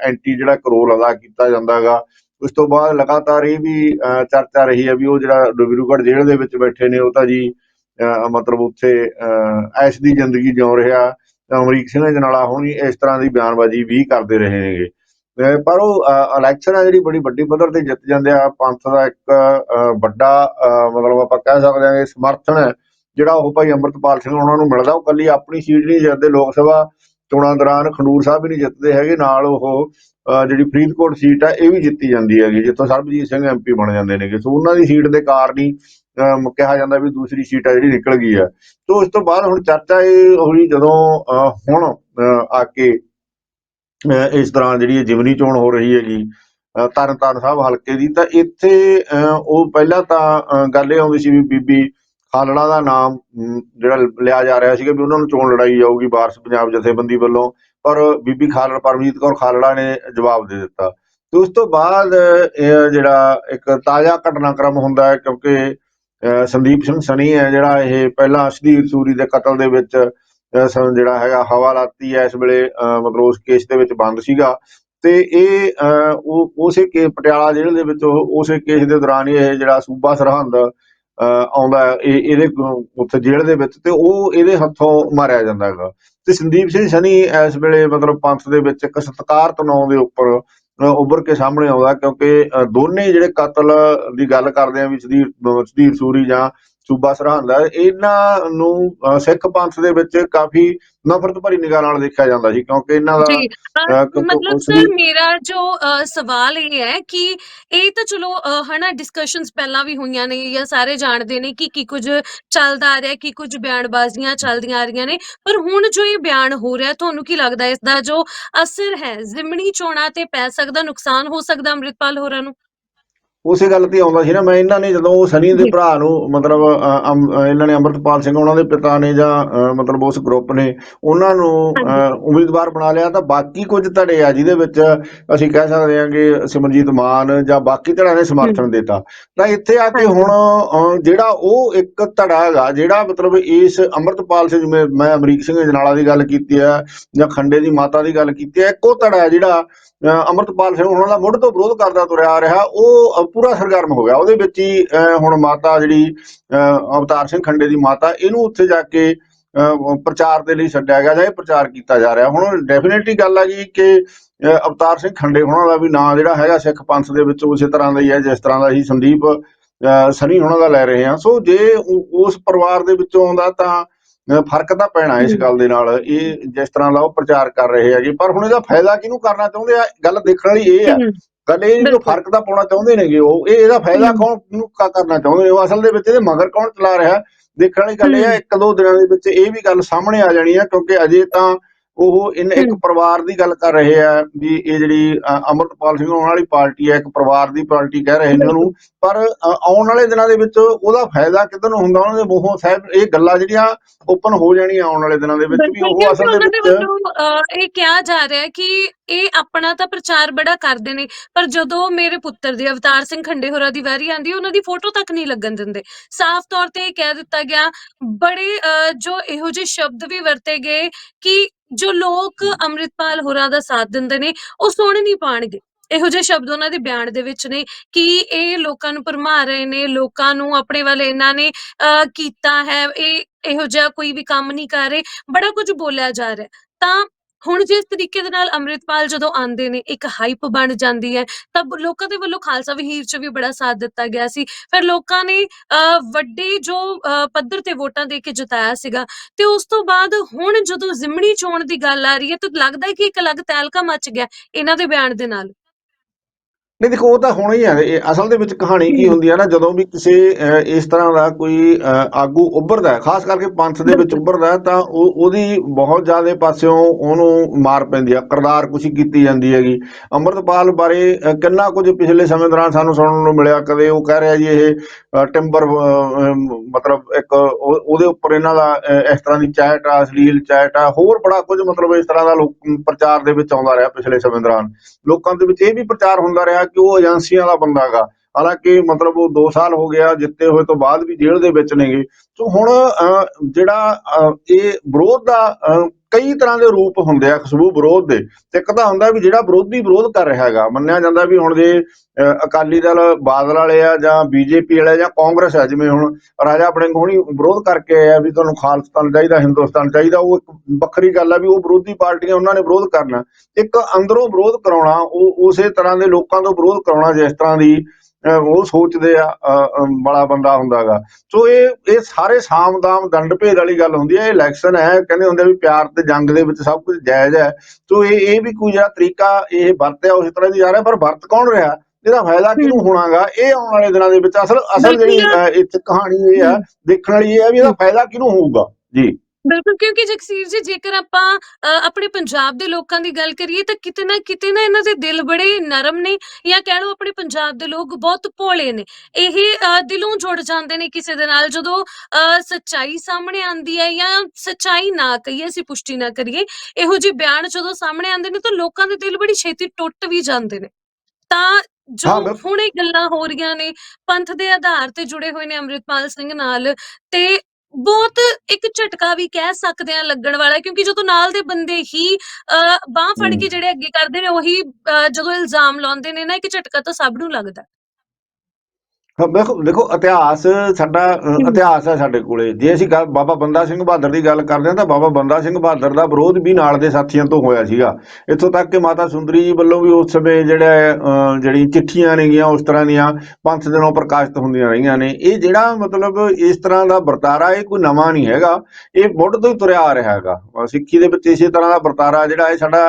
ਐਂਟੀ ਜਿਹੜਾ ਇੱਕ ਰੋਲ ਅਦਾ ਕੀਤਾ ਜਾਂਦਾ ਹੈਗਾ ਉਸ ਤੋਂ ਬਾਅਦ ਲਗਾਤਾਰ ਇਹ ਵੀ ਚਰਚਾ ਰਹੀ ਹੈ ਵੀ ਉਹ ਜਿਹੜਾ ਡਿਬਰੂਗੜ੍ਹ ਜੇਲ੍ਹ ਦੇ ਵਿੱਚ ਬੈਠੇ ਨੇ ਉਹ ਤਾਂ ਜੀ ਮਤਲਬ ਉੱਥੇ ਐਸ਼ ਦੀ ਜ਼ਿੰਦਗੀ ਜਿਉ ਰਿਹਾ ਅਮਰੀਕ ਸਿੰਘ ਜਨਾਲਾ ਹੋਣੀ ਇਸ ਤਰ੍ਹਾਂ ਦੀ ਬਿਆਨਬਾਜ਼ੀ ਵੀ ਕਰਦੇ ਰਹੇ ਨੇਗੇ। ਪਰ ਉਹ ਇਲੈਕਸ਼ਨ ਆ ਜਿਹੜੀ ਬੜੀ ਵੱਡੀ ਪੱਧਰ ਤੇ ਜਿੱਤ ਜਾਂਦੇ ਆ ਪੰਥ ਦਾ ਇੱਕ ਵੱਡਾ ਅਹ, ਮਤਲਬ ਆਪਾਂ ਕਹਿ ਸਕਦੇ ਹਾਂ ਕਿ ਸਮਰਥਨ ਹੈ ਜਿਹੜਾ ਉਹ ਭਾਈ ਅੰਮ੍ਰਿਤਪਾਲ ਸਿੰਘ ਉਹਨਾਂ ਨੂੰ ਮਿਲਦਾ ਉਹ ਕੱਲੀ ਆਪਣੀ ਸੀਟ ਨਹੀਂ ਜਿੱਤਦੇ ਲੋਕ ਸਭਾ ਚੋਣਾਂ ਦੌਰਾਨ ਖਡੂਰ ਸਾਹਿਬ ਵੀ ਨਹੀਂ ਜਿੱਤਦੇ ਹੈਗੇ ਨਾਲ ਉਹ ਜਿਹੜੀ ਫਰੀਦਕੋਟ ਸੀਟ ਆ ਇਹ ਵੀ ਜਿੱਤੀ ਜਾਂਦੀ ਹੈਗੀ ਜਿੱਥੋਂ ਸਰਬਜੀਤ ਸਿੰਘ ਐਮਪੀ ਬਣ ਜਾਂਦੇ ਨੇਗੇ। ਸੋ ਉਹਨਾਂ ਦੀ ਸੀਟ ਦੇ ਕਾਰਨ ਹੀ ਕਿਹਾ ਜਾਂਦਾ ਵੀ ਦੂਸਰੀ ਸੀਟ ਆ ਜਿਹੜੀ ਨਿਕਲ ਗਈ ਆ। ਤੋਂ ਉਸ ਤੋਂ ਬਾਅਦ ਹੁਣ ਚਰਚਾ ਇਹ ਹੋਈ ਜਦੋਂ ਅਹ, ਹੁਣ ਅਹ, ਆ ਕੇ ਅਹ, ਇਸ ਤਰ੍ਹਾਂ ਜਿਹੜੀ ਜਿਮਨੀ ਚੋਣ ਹੋ ਰਹੀ ਹੈਗੀ ਅਹ, ਤਰਨਤਾਰਨ ਸਾਹਿਬ ਹਲਕੇ ਦੀ ਤਾਂ ਇੱਥੇ ਅਹ, ਉਹ ਪਹਿਲਾਂ ਤਾਂ ਗੱਲ ਇਹ ਆਉਂਦੀ ਸੀ ਵੀ ਬੀਬੀ ਖਾਲੜਾ ਦਾ ਨਾਮ ਜਿਹੜਾ ਲਿਆ ਜਾ ਰਿਹਾ ਸੀਗਾ ਵੀ ਉਹਨਾਂ ਨੂੰ ਚੋਣ ਲੜਾਈ ਜਾਊਗੀ ਵਾਰਸ ਪੰਜਾਬ ਜਥੇਬੰਦੀ ਵੱਲੋਂ ਪਰ ਬੀਬੀ ਖਾਲੜਾ ਪਰਮਜੀਤ ਕੌਰ ਖਾਲੜਾ ਨੇ ਜਵਾਬ ਦੇ ਦਿੱਤਾ। ਤੇ ਉਸ ਤੋਂ ਬਾਅਦ ਇਹ ਜਿਹੜਾ ਇੱਕ ਤਾਜ਼ਾ ਘਟਨਾਕ੍ਰਮ ਹੁੰਦਾ ਹੈ ਕਿਉਂਕਿ ਸੰਦੀਪ ਸਿੰਘ ਸਨੀ ਹੈ ਜਿਹੜਾ ਇਹ ਪਹਿਲਾਂ ਸ਼ਦੀਰ ਸੂਰੀ ਦੇ ਕਤਲ ਦੇ ਵਿੱਚ ਜਿਹੜਾ ਹੈਗਾ ਹਵਾਲਾਤੀ ਹੈ ਇਸ ਵੇਲੇ ਅਹ, ਮਤਲਬ ਉਸ ਕੇਸ ਦੇ ਵਿੱਚ ਬੰਦ ਸੀਗਾ। ਤੇ ਇਹ ਅਹ, ਉਸੇ ਕੇ ਪਟਿਆਲਾ ਜੇਲ੍ਹ ਦੇ ਵਿੱਚ ਉਸੇ ਕੇਸ ਦੇ ਦੌਰਾਨ ਹੀ ਇਹ ਜਿਹੜਾ ਸੂਬਾ ਸਰਹੰਦ ਆਉਂਦਾ ਇਹ ਇਹਦੇ ਉੱਥੇ ਜੇਲ੍ਹ ਦੇ ਵਿੱਚ ਤੇ ਉਹ ਇਹਦੇ ਹੱਥੋਂ ਮਾਰਿਆ ਜਾਂਦਾ ਹੈਗਾ। ਤੇ ਸੰਦੀਪ ਸਿੰਘ ਸਨੀ ਇਸ ਵੇਲੇ ਮਤਲਬ ਪੰਥ ਦੇ ਵਿੱਚ ਇੱਕ ਸਤਿਕਾਰਤ ਨਾਂ ਦੇ ਉੱਪਰ ਅਹ, ਉੱਭਰ ਕੇ ਸਾਹਮਣੇ ਆਉਂਦਾ ਕਿਉਂਕਿ ਦੋਨੇ ਜਿਹੜੇ ਕਤਲ ਦੀ ਗੱਲ ਕਰਦੇ ਆ ਵੀ ਸਦੀਰ ਅਹ, ਸਦੀਰ ਸੂਰੀ ਜਾਂ ਸੂਬਾ ਸਰਹੰਦ ਹੈ ਇਹਨਾਂ ਨੂੰ ਸਿੱਖ ਪੰਥ ਦੇ ਵਿੱਚ ਕਾਫੀ ਨਫ਼ਰਤ ਭਰੀ ਨਿਗਾਹ ਨਾਲ ਦੇਖਿਆ ਜਾਂਦਾ ਸੀ ਕਿਉਂਕਿ ਇਹਨਾਂ ਦਾ ਮਤਲਬ ਸਰ ਮੇਰਾ ਜੋ ਸਵਾਲ ਇਹ ਹੈ ਕਿ ਇਹ ਤਾਂ ਚਲੋ ਹਨਾ ਡਿਸਕਸ਼ਨਸ ਪਹਿਲਾਂ ਵੀ ਹੋਈਆਂ ਨੇ ਜਾਂ ਸਾਰੇ ਜਾਣਦੇ ਨੇ ਕਿ ਕੀ ਕੁਝ ਚੱਲਦਾ ਆ ਰਿਹਾ ਕੀ ਕੁਝ ਬਿਆਨਬਾਜ਼ੀਆਂ ਚੱਲਦੀਆਂ ਆ ਰਹੀਆਂ ਨੇ ਪਰ ਹੁਣ ਜੋ ਇਹ ਬਿਆਨ ਹੋ ਰਿਹਾ ਤੁਹਾਨੂੰ ਕੀ ਲੱਗਦਾ ਇਸ ਦਾ ਜੋ ਅਸਰ ਹੈ ਜ਼ਿਮਣੀ ਚੋਣਾਂ ਤੇ ਪੈ ਸਕਦਾ ਨੁਕਸਾਨ ਹੋ ਸਕਦਾ ਅੰਮ੍ਰਿਤਪਾਲ ਹੋਰਾਂ ਨੂੰ? ਉਸੇ ਗੱਲ ਤੇ ਆਉਂਦਾ ਸੀ ਨਾ ਮੈਂ ਇਹਨਾਂ ਨੇ ਜਦੋਂ ਉਹ ਸਨੀ ਦੇ ਭਰਾ ਨੂੰ ਮਤਲਬ ਇਹਨਾਂ ਨੇ ਅੰਮ੍ਰਿਤਪਾਲ ਸਿੰਘ ਉਹਨਾਂ ਦੇ ਪਿਤਾ ਨੇ ਜਾਂ ਮਤਲਬ ਉਸ ਗਰੁੱਪ ਨੇ ਉਹਨਾਂ ਨੂੰ ਉਮੀਦਵਾਰ ਬਣਾ ਲਿਆ ਤਾਂ ਬਾਕੀ ਕੁਝ ਧੜੇ ਆ ਜਿਹਦੇ ਵਿੱਚ ਅਸੀਂ ਕਹਿ ਸਕਦੇ ਹਾਂ ਕਿ ਸਿਮਰਜੀਤ ਮਾਨ ਜਾਂ ਬਾਕੀ ਧੜਿਆਂ ਨੇ ਸਮਰਥਨ ਦਿੱਤਾ। ਤਾਂ ਇੱਥੇ ਆ ਕੇ ਹੁਣ ਜਿਹੜਾ ਉਹ ਇੱਕ ਧੜਾ ਹੈਗਾ ਜਿਹੜਾ ਮਤਲਬ ਇਸ ਅੰਮ੍ਰਿਤਪਾਲ ਸਿੰਘ ਜਿਵੇਂ ਮੈਂ ਅਮਰੀਕ ਸਿੰਘ ਜਨਾਲਾ ਦੀ ਗੱਲ ਕੀਤੀ ਹੈ ਜਾਂ ਖੰਡੇ ਦੀ ਮਾਤਾ ਦੀ ਗੱਲ ਕੀਤੀ ਹੈ ਇੱਕੋ ਧੜਾ ਹੈ ਜਿਹੜਾ ਅੰਮ੍ਰਿਤਪਾਲ ਸਿੰਘ ਉਹਨਾਂ ਦਾ ਮੁੱਢ ਤੋਂ ਵਿਰੋਧ ਕਰਦਾ ਤੁਰਿਆ ਰਿਹਾ, ਉਹ ਪੂਰਾ ਸਰਗਰਮ ਹੋ ਗਿਆ। ਉਹਦੇ ਵਿੱਚ ਹੀ ਹੁਣ ਮਾਤਾ ਜਿਹੜੀ ਅਵਤਾਰ ਸਿੰਘ ਖੰਡੇ ਦੀ ਮਾਤਾ, ਇਹਨੂੰ ਉੱਥੇ ਜਾ ਕੇ ਪ੍ਰਚਾਰ ਦੇ ਲਈ ਛੱਡਿਆ ਗਿਆ ਜਾਂ ਇਹ ਪ੍ਰਚਾਰ ਕੀਤਾ ਜਾ ਰਿਹਾ। ਹੁਣ ਡੈਫੀਨਿਟਲੀ ਗੱਲ ਆ ਜੀ ਕਿ ਅਵਤਾਰ ਸਿੰਘ ਖੰਡੇ ਹੋਣਾ ਦਾ ਵੀ ਨਾਂ ਜਿਹੜਾ ਹੈਗਾ ਸਿੱਖ ਪੰਥ ਦੇ ਵਿੱਚ ਉਸੇ ਤਰ੍ਹਾਂ ਦਾ ਹੀ ਹੈ, ਜਿਸ ਤਰ੍ਹਾਂ ਦਾ ਹੀ ਸੰਦੀਪ ਸਨੀ ਉਹਨਾਂ ਦਾ ਲੈ ਰਹੇ ਹਾਂ ਸੋ ਜੇ ਉਸ ਪਰਿਵਾਰ ਦੇ ਵਿੱਚੋਂ ਆਉਂਦਾ ਤਾਂ ਫ਼ਰਕ ਤਾਂ ਪੈਣਾ ਇਸ ਗੱਲ ਦੇ ਨਾਲ। ਇਹ ਜਿਸ ਤਰ੍ਹਾਂ ਦਾ ਉਹ ਪ੍ਰਚਾਰ ਕਰ ਰਹੇ ਹੈਗੇ ਪਰ ਹੁਣ ਇਹਦਾ ਫਾਇਦਾ ਕਿਹਨੂੰ ਕਰਨਾ ਚਾਹੁੰਦੇ ਆ? ਗੱਲ ਦੇਖਣ ਵਾਲੀ ਇਹ ਆ। ਗੱਲ ਇਹ ਬਿਲਕੁਲ। ਫ਼ਰਕ ਤਾਂ ਪਾਉਣਾ ਚਾਹੁੰਦੇ ਨੇਗੇ ਉਹ। ਇਹ ਇਹਦਾ ਫਾਇਦਾ ਕੌਣ ਨੂੰ ਕਰਨਾ ਚਾਹੁੰਦੇ ਉਹ ਅਸਲ ਦੇ ਵਿੱਚ ਇਹਦੇ ਮਗਰ ਕੌਣ ਚਲਾ ਰਿਹਾ? ਦੇਖਣ ਵਾਲੀ ਗੱਲ ਇਹ ਆ ਇੱਕ ਦੋ ਦਿਨਾਂ ਦੇ ਵਿੱਚ ਇਹ ਵੀ ਗੱਲ ਸਾਹਮਣੇ ਆ ਜਾਣੀ ਆ ਕਿਉਂਕਿ ਅਜੇ ਤਾਂ ਉਹ ਇਨ ਇੱਕ ਪਰਿਵਾਰ ਦੀ ਗੱਲ ਕਰ ਰਹੇ ਆ ਵੀ ਇਹ ਜਿਹੜੀ ਅੰਮ੍ਰਿਤਪਾਲ ਸਿੰਘ ਉਹਨਾਂ ਵਾਲੀ ਪਾਰਟੀ ਹੈ ਇੱਕ ਪਰਿਵਾਰ ਦੀ ਪਾਰਟੀ ਕਹਿ ਰਹੇ ਨੇ ਉਹਨੂੰ। ਪਰ ਆਉਣ ਵਾਲੇ ਦਿਨਾਂ ਦੇ ਵਿੱਚ ਉਹਦਾ ਫਾਇਦਾ ਕਿੱਧਰ ਨੂੰ ਹੁੰਦਾ? ਉਹਨਾਂ ਦੇ ਮੂੰਹੋਂ ਸਾਹਿਬ ਇਹ ਗੱਲਾਂ ਜਿਹੜੀਆਂ ਓਪਨ ਹੋ ਜਾਣੀਆਂ ਆਉਣ ਵਾਲੇ ਦਿਨਾਂ ਦੇ ਵਿੱਚ ਵੀ ਉਹ ਅਸਲ ਦੇ ਵਿੱਚ ਇਹ ਕਿਹਾ ਜਾ ਰਿਹਾ ਹੈ ਕਿ ਇਹ ਆਪਣਾ ਤਾਂ ਪ੍ਰਚਾਰ ਬੜਾ ਕਰਦੇ ਨੇ ਪਰ ਜਦੋਂ ਮੇਰੇ ਪੁੱਤਰ ਦੀ ਅਵਤਾਰ ਸਿੰਘ ਖੰਡੇ ਹੋਰਾਂ ਦੀ ਵਾਰੀ ਆਂਦੀ ਉਹਨਾਂ ਦੀ ਫੋਟੋ ਤੱਕ ਨਹੀਂ ਲੱਗਣ ਦਿੰਦੇ। ਸਾਫ਼ ਤੌਰ ਤੇ ਇਹ ਕਹਿ ਦਿੱਤਾ ਗਿਆ ਬੜੇ ਜੋ ਇਹੋ ਜਿਹੇ ਸ਼ਬਦ ਵੀ ਵਰਤੇ ਗਏ ਕਿ ਜੋ ਲੋਕ ਅੰਮ੍ਰਿਤਪਾਲ ਹੋਰਾਂ ਦਾ ਸਾਥ ਦਿੰਦੇ ਨੇ ਉਹ ਸੁਣ ਨਹੀਂ ਪਾਣਗੇ। ਇਹੋ ਜਿਹੇ ਸ਼ਬਦ ਉਹਨਾਂ ਦੇ ਬਿਆਨ ਦੇ ਵਿੱਚ ਨੇ ਕਿ ਇਹ ਲੋਕਾਂ ਨੂੰ ਭਰਮਾ ਰਹੇ ਨੇ ਲੋਕਾਂ ਨੂੰ ਆਪਣੇ ਵੱਲ ਇਹਨਾਂ ਨੇ ਅਹ, ਕੀਤਾ ਹੈ ਇਹ ਇਹੋ ਜਿਹਾ ਕੋਈ ਵੀ ਕੰਮ ਨਹੀਂ ਕਰ ਰਹੇ ਬੜਾ ਕੁਝ ਬੋਲਿਆ ਜਾ ਰਿਹਾ। ਤਾਂ ਹੁਣ ਜਿਸ ਤਰੀਕੇ ਦੇ ਨਾਲ ਅੰਮ੍ਰਿਤਪਾਲ ਜਦੋਂ ਆਉਂਦੇ ਨੇ ਇੱਕ ਹਾਈਪ ਬਣ ਜਾਂਦੀ ਹੈ ਤਾਂ ਲੋਕਾਂ ਦੇ ਵੱਲੋਂ ਖਾਲਸਾ ਵਹੀਰ ਚ ਵੀ ਬੜਾ ਸਾਥ ਦਿੱਤਾ ਗਿਆ ਸੀ। ਫਿਰ ਲੋਕਾਂ ਨੇ ਅਹ, ਵੱਡੇ ਜੋ ਪੱਧਰ ਤੇ ਵੋਟਾਂ ਦੇ ਕੇ ਜਿਤਾਇਆ ਸੀਗਾ ਤੇ ਉਸ ਤੋਂ ਬਾਅਦ ਹੁਣ ਜਦੋਂ ਜ਼ਿਮਣੀ ਚੋਣ ਦੀ ਗੱਲ ਆ ਰਹੀ ਹੈ ਤਾਂ ਲੱਗਦਾ ਹੈ ਕਿ ਇੱਕ ਅਲੱਗ ਤਹਿਲਕਾ ਮਚ ਗਿਆ ਇਹਨਾਂ ਦੇ ਬਿਆਨ ਦੇ ਨਾਲ। ਨਹੀਂ ਦੇਖੋ ਉਹ ਤਾਂ ਹੋਣਾ ਹੀ ਹੈ ਇਹ ਅਸਲ ਦੇ ਵਿੱਚ ਕਹਾਣੀ ਕੀ ਹੁੰਦੀ ਹੈ ਨਾ ਜਦੋਂ ਵੀ ਕਿਸੇ ਇਸ ਤਰ੍ਹਾਂ ਦਾ ਕੋਈ ਆਗੂ ਉੱਭਰਦਾ ਹੈ ਖਾਸ ਕਰਕੇ ਪੰਥ ਦੇ ਵਿੱਚ ਉੱਭਰਦਾ ਤਾਂ ਉਹ ਉਹਦੀ ਬਹੁਤ ਜ਼ਿਆਦਾ ਪਾਸਿਓਂ ਉਹਨੂੰ ਮਾਰ ਪੈਂਦੀ ਆ। ਕਰਦਾਰ ਕੁਸ਼ੀ ਕੀਤੀ ਜਾਂਦੀ ਹੈਗੀ। ਅੰਮ੍ਰਿਤਪਾਲ ਬਾਰੇ ਕਿੰਨਾ ਕੁਝ ਪਿਛਲੇ ਸਮੇਂ ਦੌਰਾਨ ਸਾਨੂੰ ਸੁਣਨ ਨੂੰ ਮਿਲਿਆ? ਕਦੇ ਉਹ ਕਹਿ ਰਿਹਾ ਜੀ ਇਹ ਟਿੰਬਰ ਮਤਲਬ ਇੱਕ ਉਹ- ਉਹਦੇ ਉੱਪਰ ਇਹਨਾਂ ਦਾ ਇਸ ਤਰ੍ਹਾਂ ਦੀ ਚੈਟ ਆ ਅਸ਼ਲੀਲ ਚੈਟ ਆ ਹੋਰ ਬੜਾ ਕੁਝ ਮਤਲਬ ਇਸ ਤਰ੍ਹਾਂ ਦਾ ਲੋਕ ਪ੍ਰਚਾਰ ਦੇ ਵਿੱਚ ਆਉਂਦਾ ਰਿਹਾ ਪਿਛਲੇ ਸਮੇਂ ਦੌਰਾਨ। ਲੋਕਾਂ ਦੇ ਵਿੱਚ ਇਹ ਵੀ ਪ੍ਰਚਾਰ ਹੁੰਦਾ ਰਿਹਾ ਕਿ ਉਹ ਏਜੰਸੀਆਂ ਦਾ ਬੰਦਾ ਗਾ। ਹਾਲਾਂਕਿ ਮਤਲਬ ਉਹ 2 ਸਾਲ ਹੋ ਗਿਆ ਜਿੱਤੇ ਹੋਏ ਤੋਂ ਬਾਅਦ ਵੀ ਜੇਲ੍ਹ ਦੇ ਵਿੱਚ ਨੇਗੇ। ਸੋ ਹੁਣ ਅਹ, ਜਿਹੜਾ ਅਹ, ਇਹ ਵਿਰੋਧ ਦਾ ਅਹ, ਕਈ ਤਰ੍ਹਾਂ ਦੇ ਰੂਪ ਹੁੰਦੇ ਆ ਖੁਸ਼ਬੂ ਵਿਰੋਧ ਦੇ। ਤੇ ਇੱਕ ਤਾਂ ਹੁੰਦਾ ਵੀ ਜਿਹੜਾ ਵਿਰੋਧੀ ਵਿਰੋਧ ਕਰ ਰਿਹਾ ਹੈਗਾ, ਮੰਨਿਆ ਜਾਂਦਾ ਵੀ ਹੁਣ ਜੇ ਅਕਾਲੀ ਦਲ ਬਾਦਲ ਵਾਲੇ ਆ ਜਾਂ ਬੀਜੇਪੀ ਵਾਲੇ ਜਾਂ ਕਾਂਗਰਸ ਆ, ਜਿਵੇਂ ਹੁਣ ਰਾਜਾ ਵੜਿੰਗ ਹੋਣੀ ਵਿਰੋਧ ਕਰਕੇ ਆਏ ਆ ਵੀ ਤੁਹਾਨੂੰ ਖਾਲਿਸਤਾਨ ਚਾਹੀਦਾ, ਹਿੰਦੁਸਤਾਨ ਚਾਹੀਦਾ, ਉਹ ਇੱਕ ਵੱਖਰੀ ਗੱਲ ਆ ਵੀ ਉਹ ਵਿਰੋਧੀ ਪਾਰਟੀਆਂ ਉਹਨਾਂ ਨੇ ਵਿਰੋਧ ਕਰਨਾ। ਇੱਕ ਅੰਦਰੋਂ ਵਿਰੋਧ ਕਰਾਉਣਾ, ਉਹ ਉਸੇ ਤਰ੍ਹਾਂ ਦੇ ਲੋਕਾਂ ਤੋਂ ਵਿਰੋਧ ਕਰਾਉਣਾ, ਜਿਸ ਤਰ੍ਹਾਂ ਦੀ ਉਹ ਸੋਚਦੇ ਆ ਬੜਾ ਬੰਦਾ ਹੁੰਦਾਗਾ ਸੋ ਇਹ ਇਹ ਸਾਰੇ ਸਾਮ-ਦਾਮ ਦੰਡ ਭੇਦ ਵਾਲੀ ਗੱਲ ਹੁੰਦੀ ਹੈ ਇਹ ਇਲੈਕਸ਼ਨ ਹੈ ਕਹਿੰਦੇ ਹੁੰਦੇ ਵੀ ਪਿਆਰ ਤੇ ਜੰਗ ਦੇ ਵਿੱਚ ਸਭ ਕੁਝ ਜਾਇਜ਼ ਹੈ ਸੋ ਇਹ ਇਹ ਵੀ ਕੋਈ ਜਿਹੜਾ ਤਰੀਕਾ ਇਹ ਵਰਤਿਆ ਉਸੇ ਤਰ੍ਹਾਂ ਦੀ ਜਾ ਰਿਹਾ ਪਰ ਵਰਤ ਕੌਣ ਰਿਹਾ ਇਹਦਾ ਫਾਇਦਾ ਕਿਹਨੂੰ। ਹੋਣਾਗਾ ਇਹ ਆਉਣ ਵਾਲੇ ਦਿਨਾਂ ਦੇ ਵਿੱਚ ਅਸਲ ਅਸਲ ਜਿਹੜੀ ਇੱਥੇ ਕਹਾਣੀ ਇਹ ਆ। ਦੇਖਣ ਵਾਲੀ ਇਹ ਆ ਵੀ ਇਹਦਾ। ਫਾਇਦਾ ਕਿਹਨੂੰ ਹੋਊਗਾ ਜੀ ਬਿਲਕੁਲ ਕਿਉਂਕਿ ਜਗਸੀਰ ਜੀ ਜੇਕਰ ਆਪਾਂ ਅ, ਆਪਣੇ ਪੰਜਾਬ ਦੇ ਲੋਕਾਂ ਦੀ ਗੱਲ ਕਰੀਏ ਤਾਂ ਕਿਤੇ ਨਾ ਕਿਤੇ ਨਾ ਇਹਨਾਂ ਦੇ ਦਿਲ ਬੜੇ ਨਰਮ ਨੇ ਜਾਂ ਕਹਿ ਲਓ ਆਪਣੇ ਪੰਜਾਬ ਦੇ ਲੋਕ ਬਹੁਤ ਭੋਲੇ ਨੇ। ਇਹ ਅ, ਦਿਲੋਂ ਜੁੜ ਜਾਂਦੇ ਨੇ ਕਿਸੇ ਦੇ ਨਾਲ। ਜਦੋਂ ਅ, ਸੱਚਾਈ ਸਾਹਮਣੇ ਆਉਂਦੀ ਹੈ ਜਾਂ ਸੱਚਾਈ ਨਾ ਕਹੀਏ ਅਸੀਂ ਪੁਸ਼ਟੀ ਨਾ ਕਰੀਏ ਇਹੋ ਜਿਹੇ ਬਿਆਨ ਜਦੋਂ ਸਾਹਮਣੇ ਆਉਂਦੇ ਨੇ ਤਾਂ ਲੋਕਾਂ ਦੇ ਦਿਲ ਬੜੀ ਛੇਤੀ ਟੁੱਟ ਵੀ ਜਾਂਦੇ ਨੇ। ਤਾਂ ਜੋ ਬਿਲਕੁਲ। ਹੁਣ ਇਹ ਗੱਲਾਂ ਹੋ ਰਹੀਆਂ ਨੇ ਪੰਥ ਦੇ ਆਧਾਰ ਤੇ ਜੁੜੇ ਹੋਏ ਨੇ ਅੰਮ੍ਰਿਤਪਾਲ ਸਿੰਘ ਨਾਲ ਤੇ ਬਹੁਤ ਇੱਕ ਝਟਕਾ ਵੀ ਕਹਿ ਸਕਦੇ ਆ ਲੱਗਣ ਵਾਲਾ ਕਿਉਂਕਿ ਜਦੋਂ ਨਾਲ ਦੇ ਬੰਦੇ ਹੀ ਬਾਹ ਫੜ ਕੇ। ਜਿਹੜੇ ਅੱਗੇ ਕਰਦੇ ਨੇ ਉਹੀ ਜਦੋਂ ਇਲਜ਼ਾਮ ਲਾਉਂਦੇ ਨੇ ਨਾ ਇੱਕ ਝਟਕਾ ਤਾਂ ਸਭ ਨੂੰ ਲੱਗਦਾ ਦੇਖੋ ਦੇਖੋ ਇਤਿਹਾਸ ਸਾਡਾ। ਇਤਿਹਾਸ ਹੈ ਸਾਡੇ ਕੋਲੇ। ਜੇ ਅਸੀਂ ਗੱਲ ਬਾਬਾ ਬੰਦਾ ਸਿੰਘ ਬਹਾਦਰ ਦੀ ਗੱਲ ਕਰਦੇ ਹਾਂ ਤਾਂ ਬਾਬਾ ਬੰਦਾ ਸਿੰਘ ਬਹਾਦਰ ਦਾ ਵਿਰੋਧ ਵੀ ਨਾਲ ਦੇ ਸਾਥੀਆਂ ਤੋਂ ਹੋਇਆ ਸੀਗਾ। ਇੱਥੋਂ ਤੱਕ ਕਿ ਮਾਤਾ ਸੁੰਦਰੀ ਜੀ ਵੱਲੋਂ ਵੀ ਉਸ ਸਮੇਂ ਜਿਹੜਾ ਜਿਹੜੀ ਚਿੱਠੀਆਂ ਨੇਗੀਆਂ ਉਸ ਤਰ੍ਹਾਂ ਦੀਆਂ ਪੰਥ ਦਿਨੋਂ ਪ੍ਰਕਾਸ਼ਿਤ ਹੁੰਦੀਆਂ ਰਹੀਆਂ ਨੇ। ਇਹ ਜਿਹੜਾ ਮਤਲਬ ਇਸ ਤਰ੍ਹਾਂ ਦਾ ਵਰਤਾਰਾ ਇਹ ਕੋਈ ਨਵਾਂ ਨਹੀਂ ਹੈਗਾ। ਇਹ ਮੁੱਢ ਤੋਂ ਹੀ ਤੁਰਿਆ ਆ ਰਿਹਾ ਹੈਗਾ। ਸਿੱਖੀ ਦੇ ਵਿੱਚ ਇਸੇ ਤਰ੍ਹਾਂ ਦਾ ਵਰਤਾਰਾ ਜਿਹੜਾ ਇਹ ਸਾਡਾ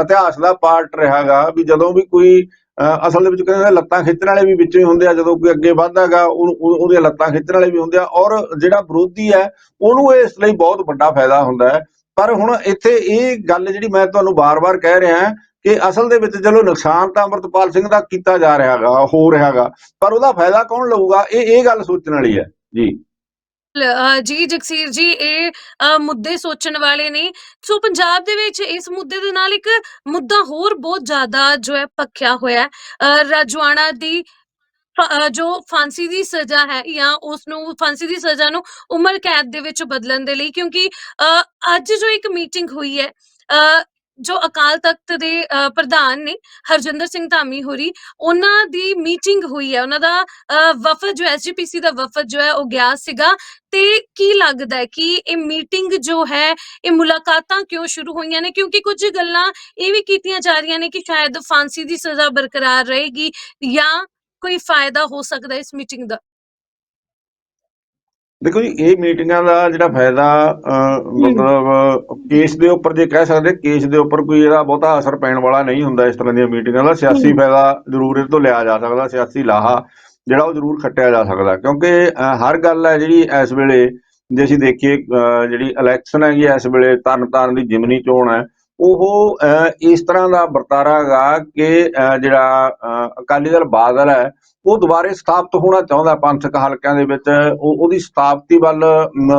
ਇਤਿਹਾਸ ਦਾ ਪਾਰਟ ਰਿਹਾ ਹੈਗਾ ਵੀ ਜਦੋਂ ਵੀ ਕੋਈ ਅਸਲ ਦੇ ਵਿੱਚ ਕਹਿੰਦੇ ਲੱਤਾਂ ਖਿੱਚਣ ਵਾਲੇ ਵੀ ਵਿੱਚੋਂ ਹੁੰਦੇ ਆ, ਜਦੋਂ ਕੋਈ ਅੱਗੇ ਵੱਧਦਾਗਾ ਉਹਦੀਆਂ ਲੱਤਾਂ ਖਿੱਚਣ ਵਾਲੇ ਵੀ ਹੁੰਦੇ ਆ, ਔਰ ਜਿਹੜਾ ਵਿਰੋਧੀ ਹੈ, ਉਹਨੂੰ ਇਸ ਲਈ ਬਹੁਤ ਵੱਡਾ ਫਾਇਦਾ ਹੁੰਦਾ ਹੈ। ਪਰ ਹੁਣ ਇੱਥੇ ਇਹ ਗੱਲ ਜਿਹੜੀ ਮੈਂ ਤੁਹਾਨੂੰ ਬਾਰ-ਬਾਰ ਕਹਿ ਰਿਹਾ ਕਿ ਅਸਲ ਦੇ ਵਿੱਚ ਚਲੋ ਨੁਕਸਾਨ ਤਾਂ ਅਮਰਤਪਾਲ ਸਿੰਘ ਦਾ ਕੀਤਾ ਜਾ ਰਿਹਾ ਹੈਗਾ ਹੋ ਰਿਹਾ ਹੈਗਾ ਪਰ ਉਹਦਾ ਫਾਇਦਾ ਕੌਣ ਲਊਗਾ, ਇਹ ਇਹ ਗੱਲ ਸੋਚਣ ਵਾਲੀ ਹੈ। ਜੀ। ਜੀ ਜਗਸੀਰ ਜੀ ਇਹ ਮੁੱਦੇ ਸੋਚਣ ਵਾਲੇ ਨੇ। ਸੋ ਪੰਜਾਬ ਦੇ ਵਿੱਚ ਇਸ ਮੁੱਦੇ ਦੇ ਨਾਲ ਇੱਕ ਮੁੱਦਾ ਹੋਰ ਬਹੁਤ ਜ਼ਿਆਦਾ ਜੋ ਹੈ ਪੱਖਿਆ ਹੋਇਆ ਰਾਜਵਾਣਾ ਦੀ ਜੋ ਫਾਂਸੀ ਦੀ ਸਜ਼ਾ ਹੈ ਜਾਂ ਉਸ ਨੂੰ ਫਾਂਸੀ ਦੀ ਸਜ਼ਾ ਨੂੰ ਉਮਰ ਕੈਦ ਦੇ ਵਿੱਚ ਬਦਲਣ ਦੇ ਲਈ ਕਿਉਂਕਿ ਅ, ਅੱਜ ਜੋ ਇੱਕ ਮੀਟਿੰਗ ਹੋਈ ਹੈ ਅ, ਜੋ ਅਕਾਲ ਤਖਤ ਦੇ ਪ੍ਰਧਾਨ ਨੇ ਹਰਜਿੰਦਰ ਸਿੰਘ ਧਾਮੀ ਹੋਰੀ, ਉਹਨਾਂ ਦੀ ਮੀਟਿੰਗ ਹੋਈ ਹੈ। ਉਹਨਾਂ ਦਾ ਵਫਦ ਜੋ ਐਸਜੀਪੀਸੀ ਦਾ ਵਫਦ ਜੋ ਹੈ, ਉਹ ਗਿਆ ਸੀਗਾ। ਤੇ ਕੀ ਲੱਗਦਾ ਹੈ ਕਿ ਇਹ ਮੀਟਿੰਗ ਜੋ ਹੈ, ਇਹ ਮੁਲਾਕਾਤਾਂ ਕਿਉਂ ਸ਼ੁਰੂ ਹੋਈਆਂ ਨੇ? ਕਿਉਂਕਿ ਕੁਝ ਗੱਲਾਂ ਇਹ ਵੀ ਕੀਤੀਆਂ ਜਾ ਰਹੀਆਂ ਨੇ ਕਿ ਸ਼ਾਇਦ ਫਾਂਸੀ ਦੀ ਸਜ਼ਾ ਬਰਕਰਾਰ ਰਹੇਗੀ ਜਾਂ ਕੋਈ ਫਾਇਦਾ ਹੋ ਸਕਦਾ ਇਸ ਮੀਟਿੰਗ ਦਾ। ਦੇਖੋ ਜੀ ਇਹ ਮੀਟਿੰਗਾਂ ਦਾ ਜਿਹੜਾ ਫਾਇਦਾ ਮਤਲਬ ਕੇਸ ਦੇ ਉੱਪਰ ਜੇ ਕਹਿ ਸਕਦੇ ਕੇਸ ਦੇ ਉੱਪਰ ਕੋਈ ਇਹਦਾ ਬਹੁਤਾ ਅਸਰ ਪੈਣ ਵਾਲਾ ਨਹੀਂ ਹੁੰਦਾ ਇਸ ਤਰ੍ਹਾਂ ਦੀਆਂ ਮੀਟਿੰਗਾਂ ਦਾ ਸਿਆਸੀ। ਫਾਇਦਾ ਜ਼ਰੂਰ ਇਹ ਤੋਂ ਲਿਆ ਜਾ ਸਕਦਾ ਸਿਆਸੀ ਲਾਹਾ ਜਿਹੜਾ ਉਹ ਜ਼ਰੂਰ ਖੱਟਿਆ ਜਾ ਸਕਦਾ ਕਿਉਂਕਿ ਹਰ ਗੱਲ ਹੈ ਜਿਹੜੀ ਇਸ ਵੇਲੇ ਜੇ ਅਸੀਂ ਦੇਖੀਏ ਜਿਹੜੀ ਇਲੈਕਸ਼ਨ ਹੈਗੀ ਇਸ ਵੇਲੇ ਤਰਨ ਤਾਰਨ ਦੀ ਜਿਮਨੀ ਚੋਣ ਹੈ ਉਹ ਇਸ ਤਰ੍ਹਾਂ ਦਾ ਵਰਤਾਰਾ ਹੈਗਾ ਕਿ ਜਿਹੜਾ ਅਕਾਲੀ ਦਲ ਬਾਦਲ ਹੈ ਉਹ ਦੁਬਾਰੇ ਸਥਾਪਿਤ ਹੋਣਾ ਚਾਹੁੰਦਾ ਪੰਥਕ ਹਲਕਿਆਂ ਦੇ ਵਿੱਚ। ਉਹ ਉਹਦੀ ਸਥਾਪਤੀ ਵੱਲ ਮ,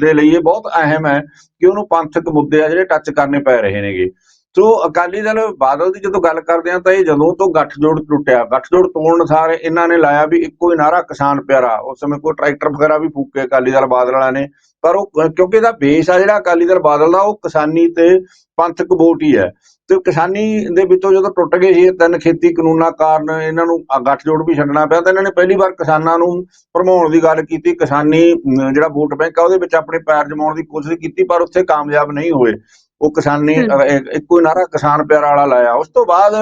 ਦੇ ਲਈ ਇਹ ਬਹੁਤ ਅਹਿਮ ਹੈ ਕਿ ਉਹਨੂੰ ਪੰਥਕ ਮੁੱਦੇ ਆ ਜਿਹੜੇ ਟੱਚ ਕਰਨੇ ਪੈ ਰਹੇ ਨੇਗੇ। ਸੋ ਅਕਾਲੀ ਦਲ ਬਾਦਲ ਦੀ ਜਦੋਂ ਗੱਲ ਕਰਦੇ ਆ ਤਾਂ ਇਹ ਜਦੋਂ ਤੋਂ ਗੱਠਜੋੜ ਟੁੱਟਿਆ ਗੱਠਜੋੜ ਤੋੜਨ ਸਾਰ ਇਹਨਾਂ ਨੇ ਲਾਇਆ ਵੀ ਇੱਕੋ ਹੀ ਨਾਰਾ ਕਿਸਾਨ ਪਿਆਰਾ ਉਸ ਸਮੇਂ ਕੋਈ ਟਰੈਕਟਰ ਵਗੈਰਾ ਵੀ ਫੂਕੇ ਅਕਾਲੀ ਦਲ ਬਾਦਲ ਵਾਲਿਆਂ ਨੇ ਪਰ ਉਹ ਕਿਉਂਕਿ ਇਹਦਾ ਬੇਸ ਆ ਜਿਹੜਾ ਅਕਾਲੀ ਦਲ ਬਾਦਲ ਦਾ ਉਹ ਕਿਸਾਨੀ ਤੇ ਪੰਥਕ ਵੋਟ ਹੀ ਹੈ। ਤੇ ਕਿਸਾਨੀ ਦੇ ਵਿੱਚੋਂ ਜਦੋਂ ਟੁੱਟ ਗਏ ਸੀ ਇਹ ਤਿੰਨ ਖੇਤੀ ਕਾਨੂੰਨਾਂ ਕਾਰਨ ਇਹਨਾਂ ਨੂੰ ਆ ਗੱਠਜੋੜ ਵੀ ਛੱਡਣਾ ਪਿਆ ਤਾਂ ਇਹਨਾਂ ਨੇ ਪਹਿਲੀ ਵਾਰ ਕਿਸਾਨਾਂ ਨੂੰ ਭਰਮਾਉਣ ਦੀ ਗੱਲ ਕੀਤੀ ਕਿਸਾਨੀ ਅਮ, ਜਿਹੜਾ ਵੋਟ ਬੈਂਕ ਆ ਉਹਦੇ ਵਿੱਚ ਆਪਣੇ ਪੈਰ ਜਮਾਉਣ ਦੀ ਕੋਸ਼ਿਸ਼ ਕੀਤੀ ਪਰ ਉੱਥੇ ਕਾਮਯਾਬ ਨਹੀਂ ਹੋਏ। ਉਹ ਕਿਸਾਨੀ ਇੱਕ- ਹੀ ਨਾਰਾ ਕਿਸਾਨ ਪਿਆਰਾ ਵਾਲਾ ਲਾਇਆ। ਉਸ ਤੋਂ ਬਾਅਦ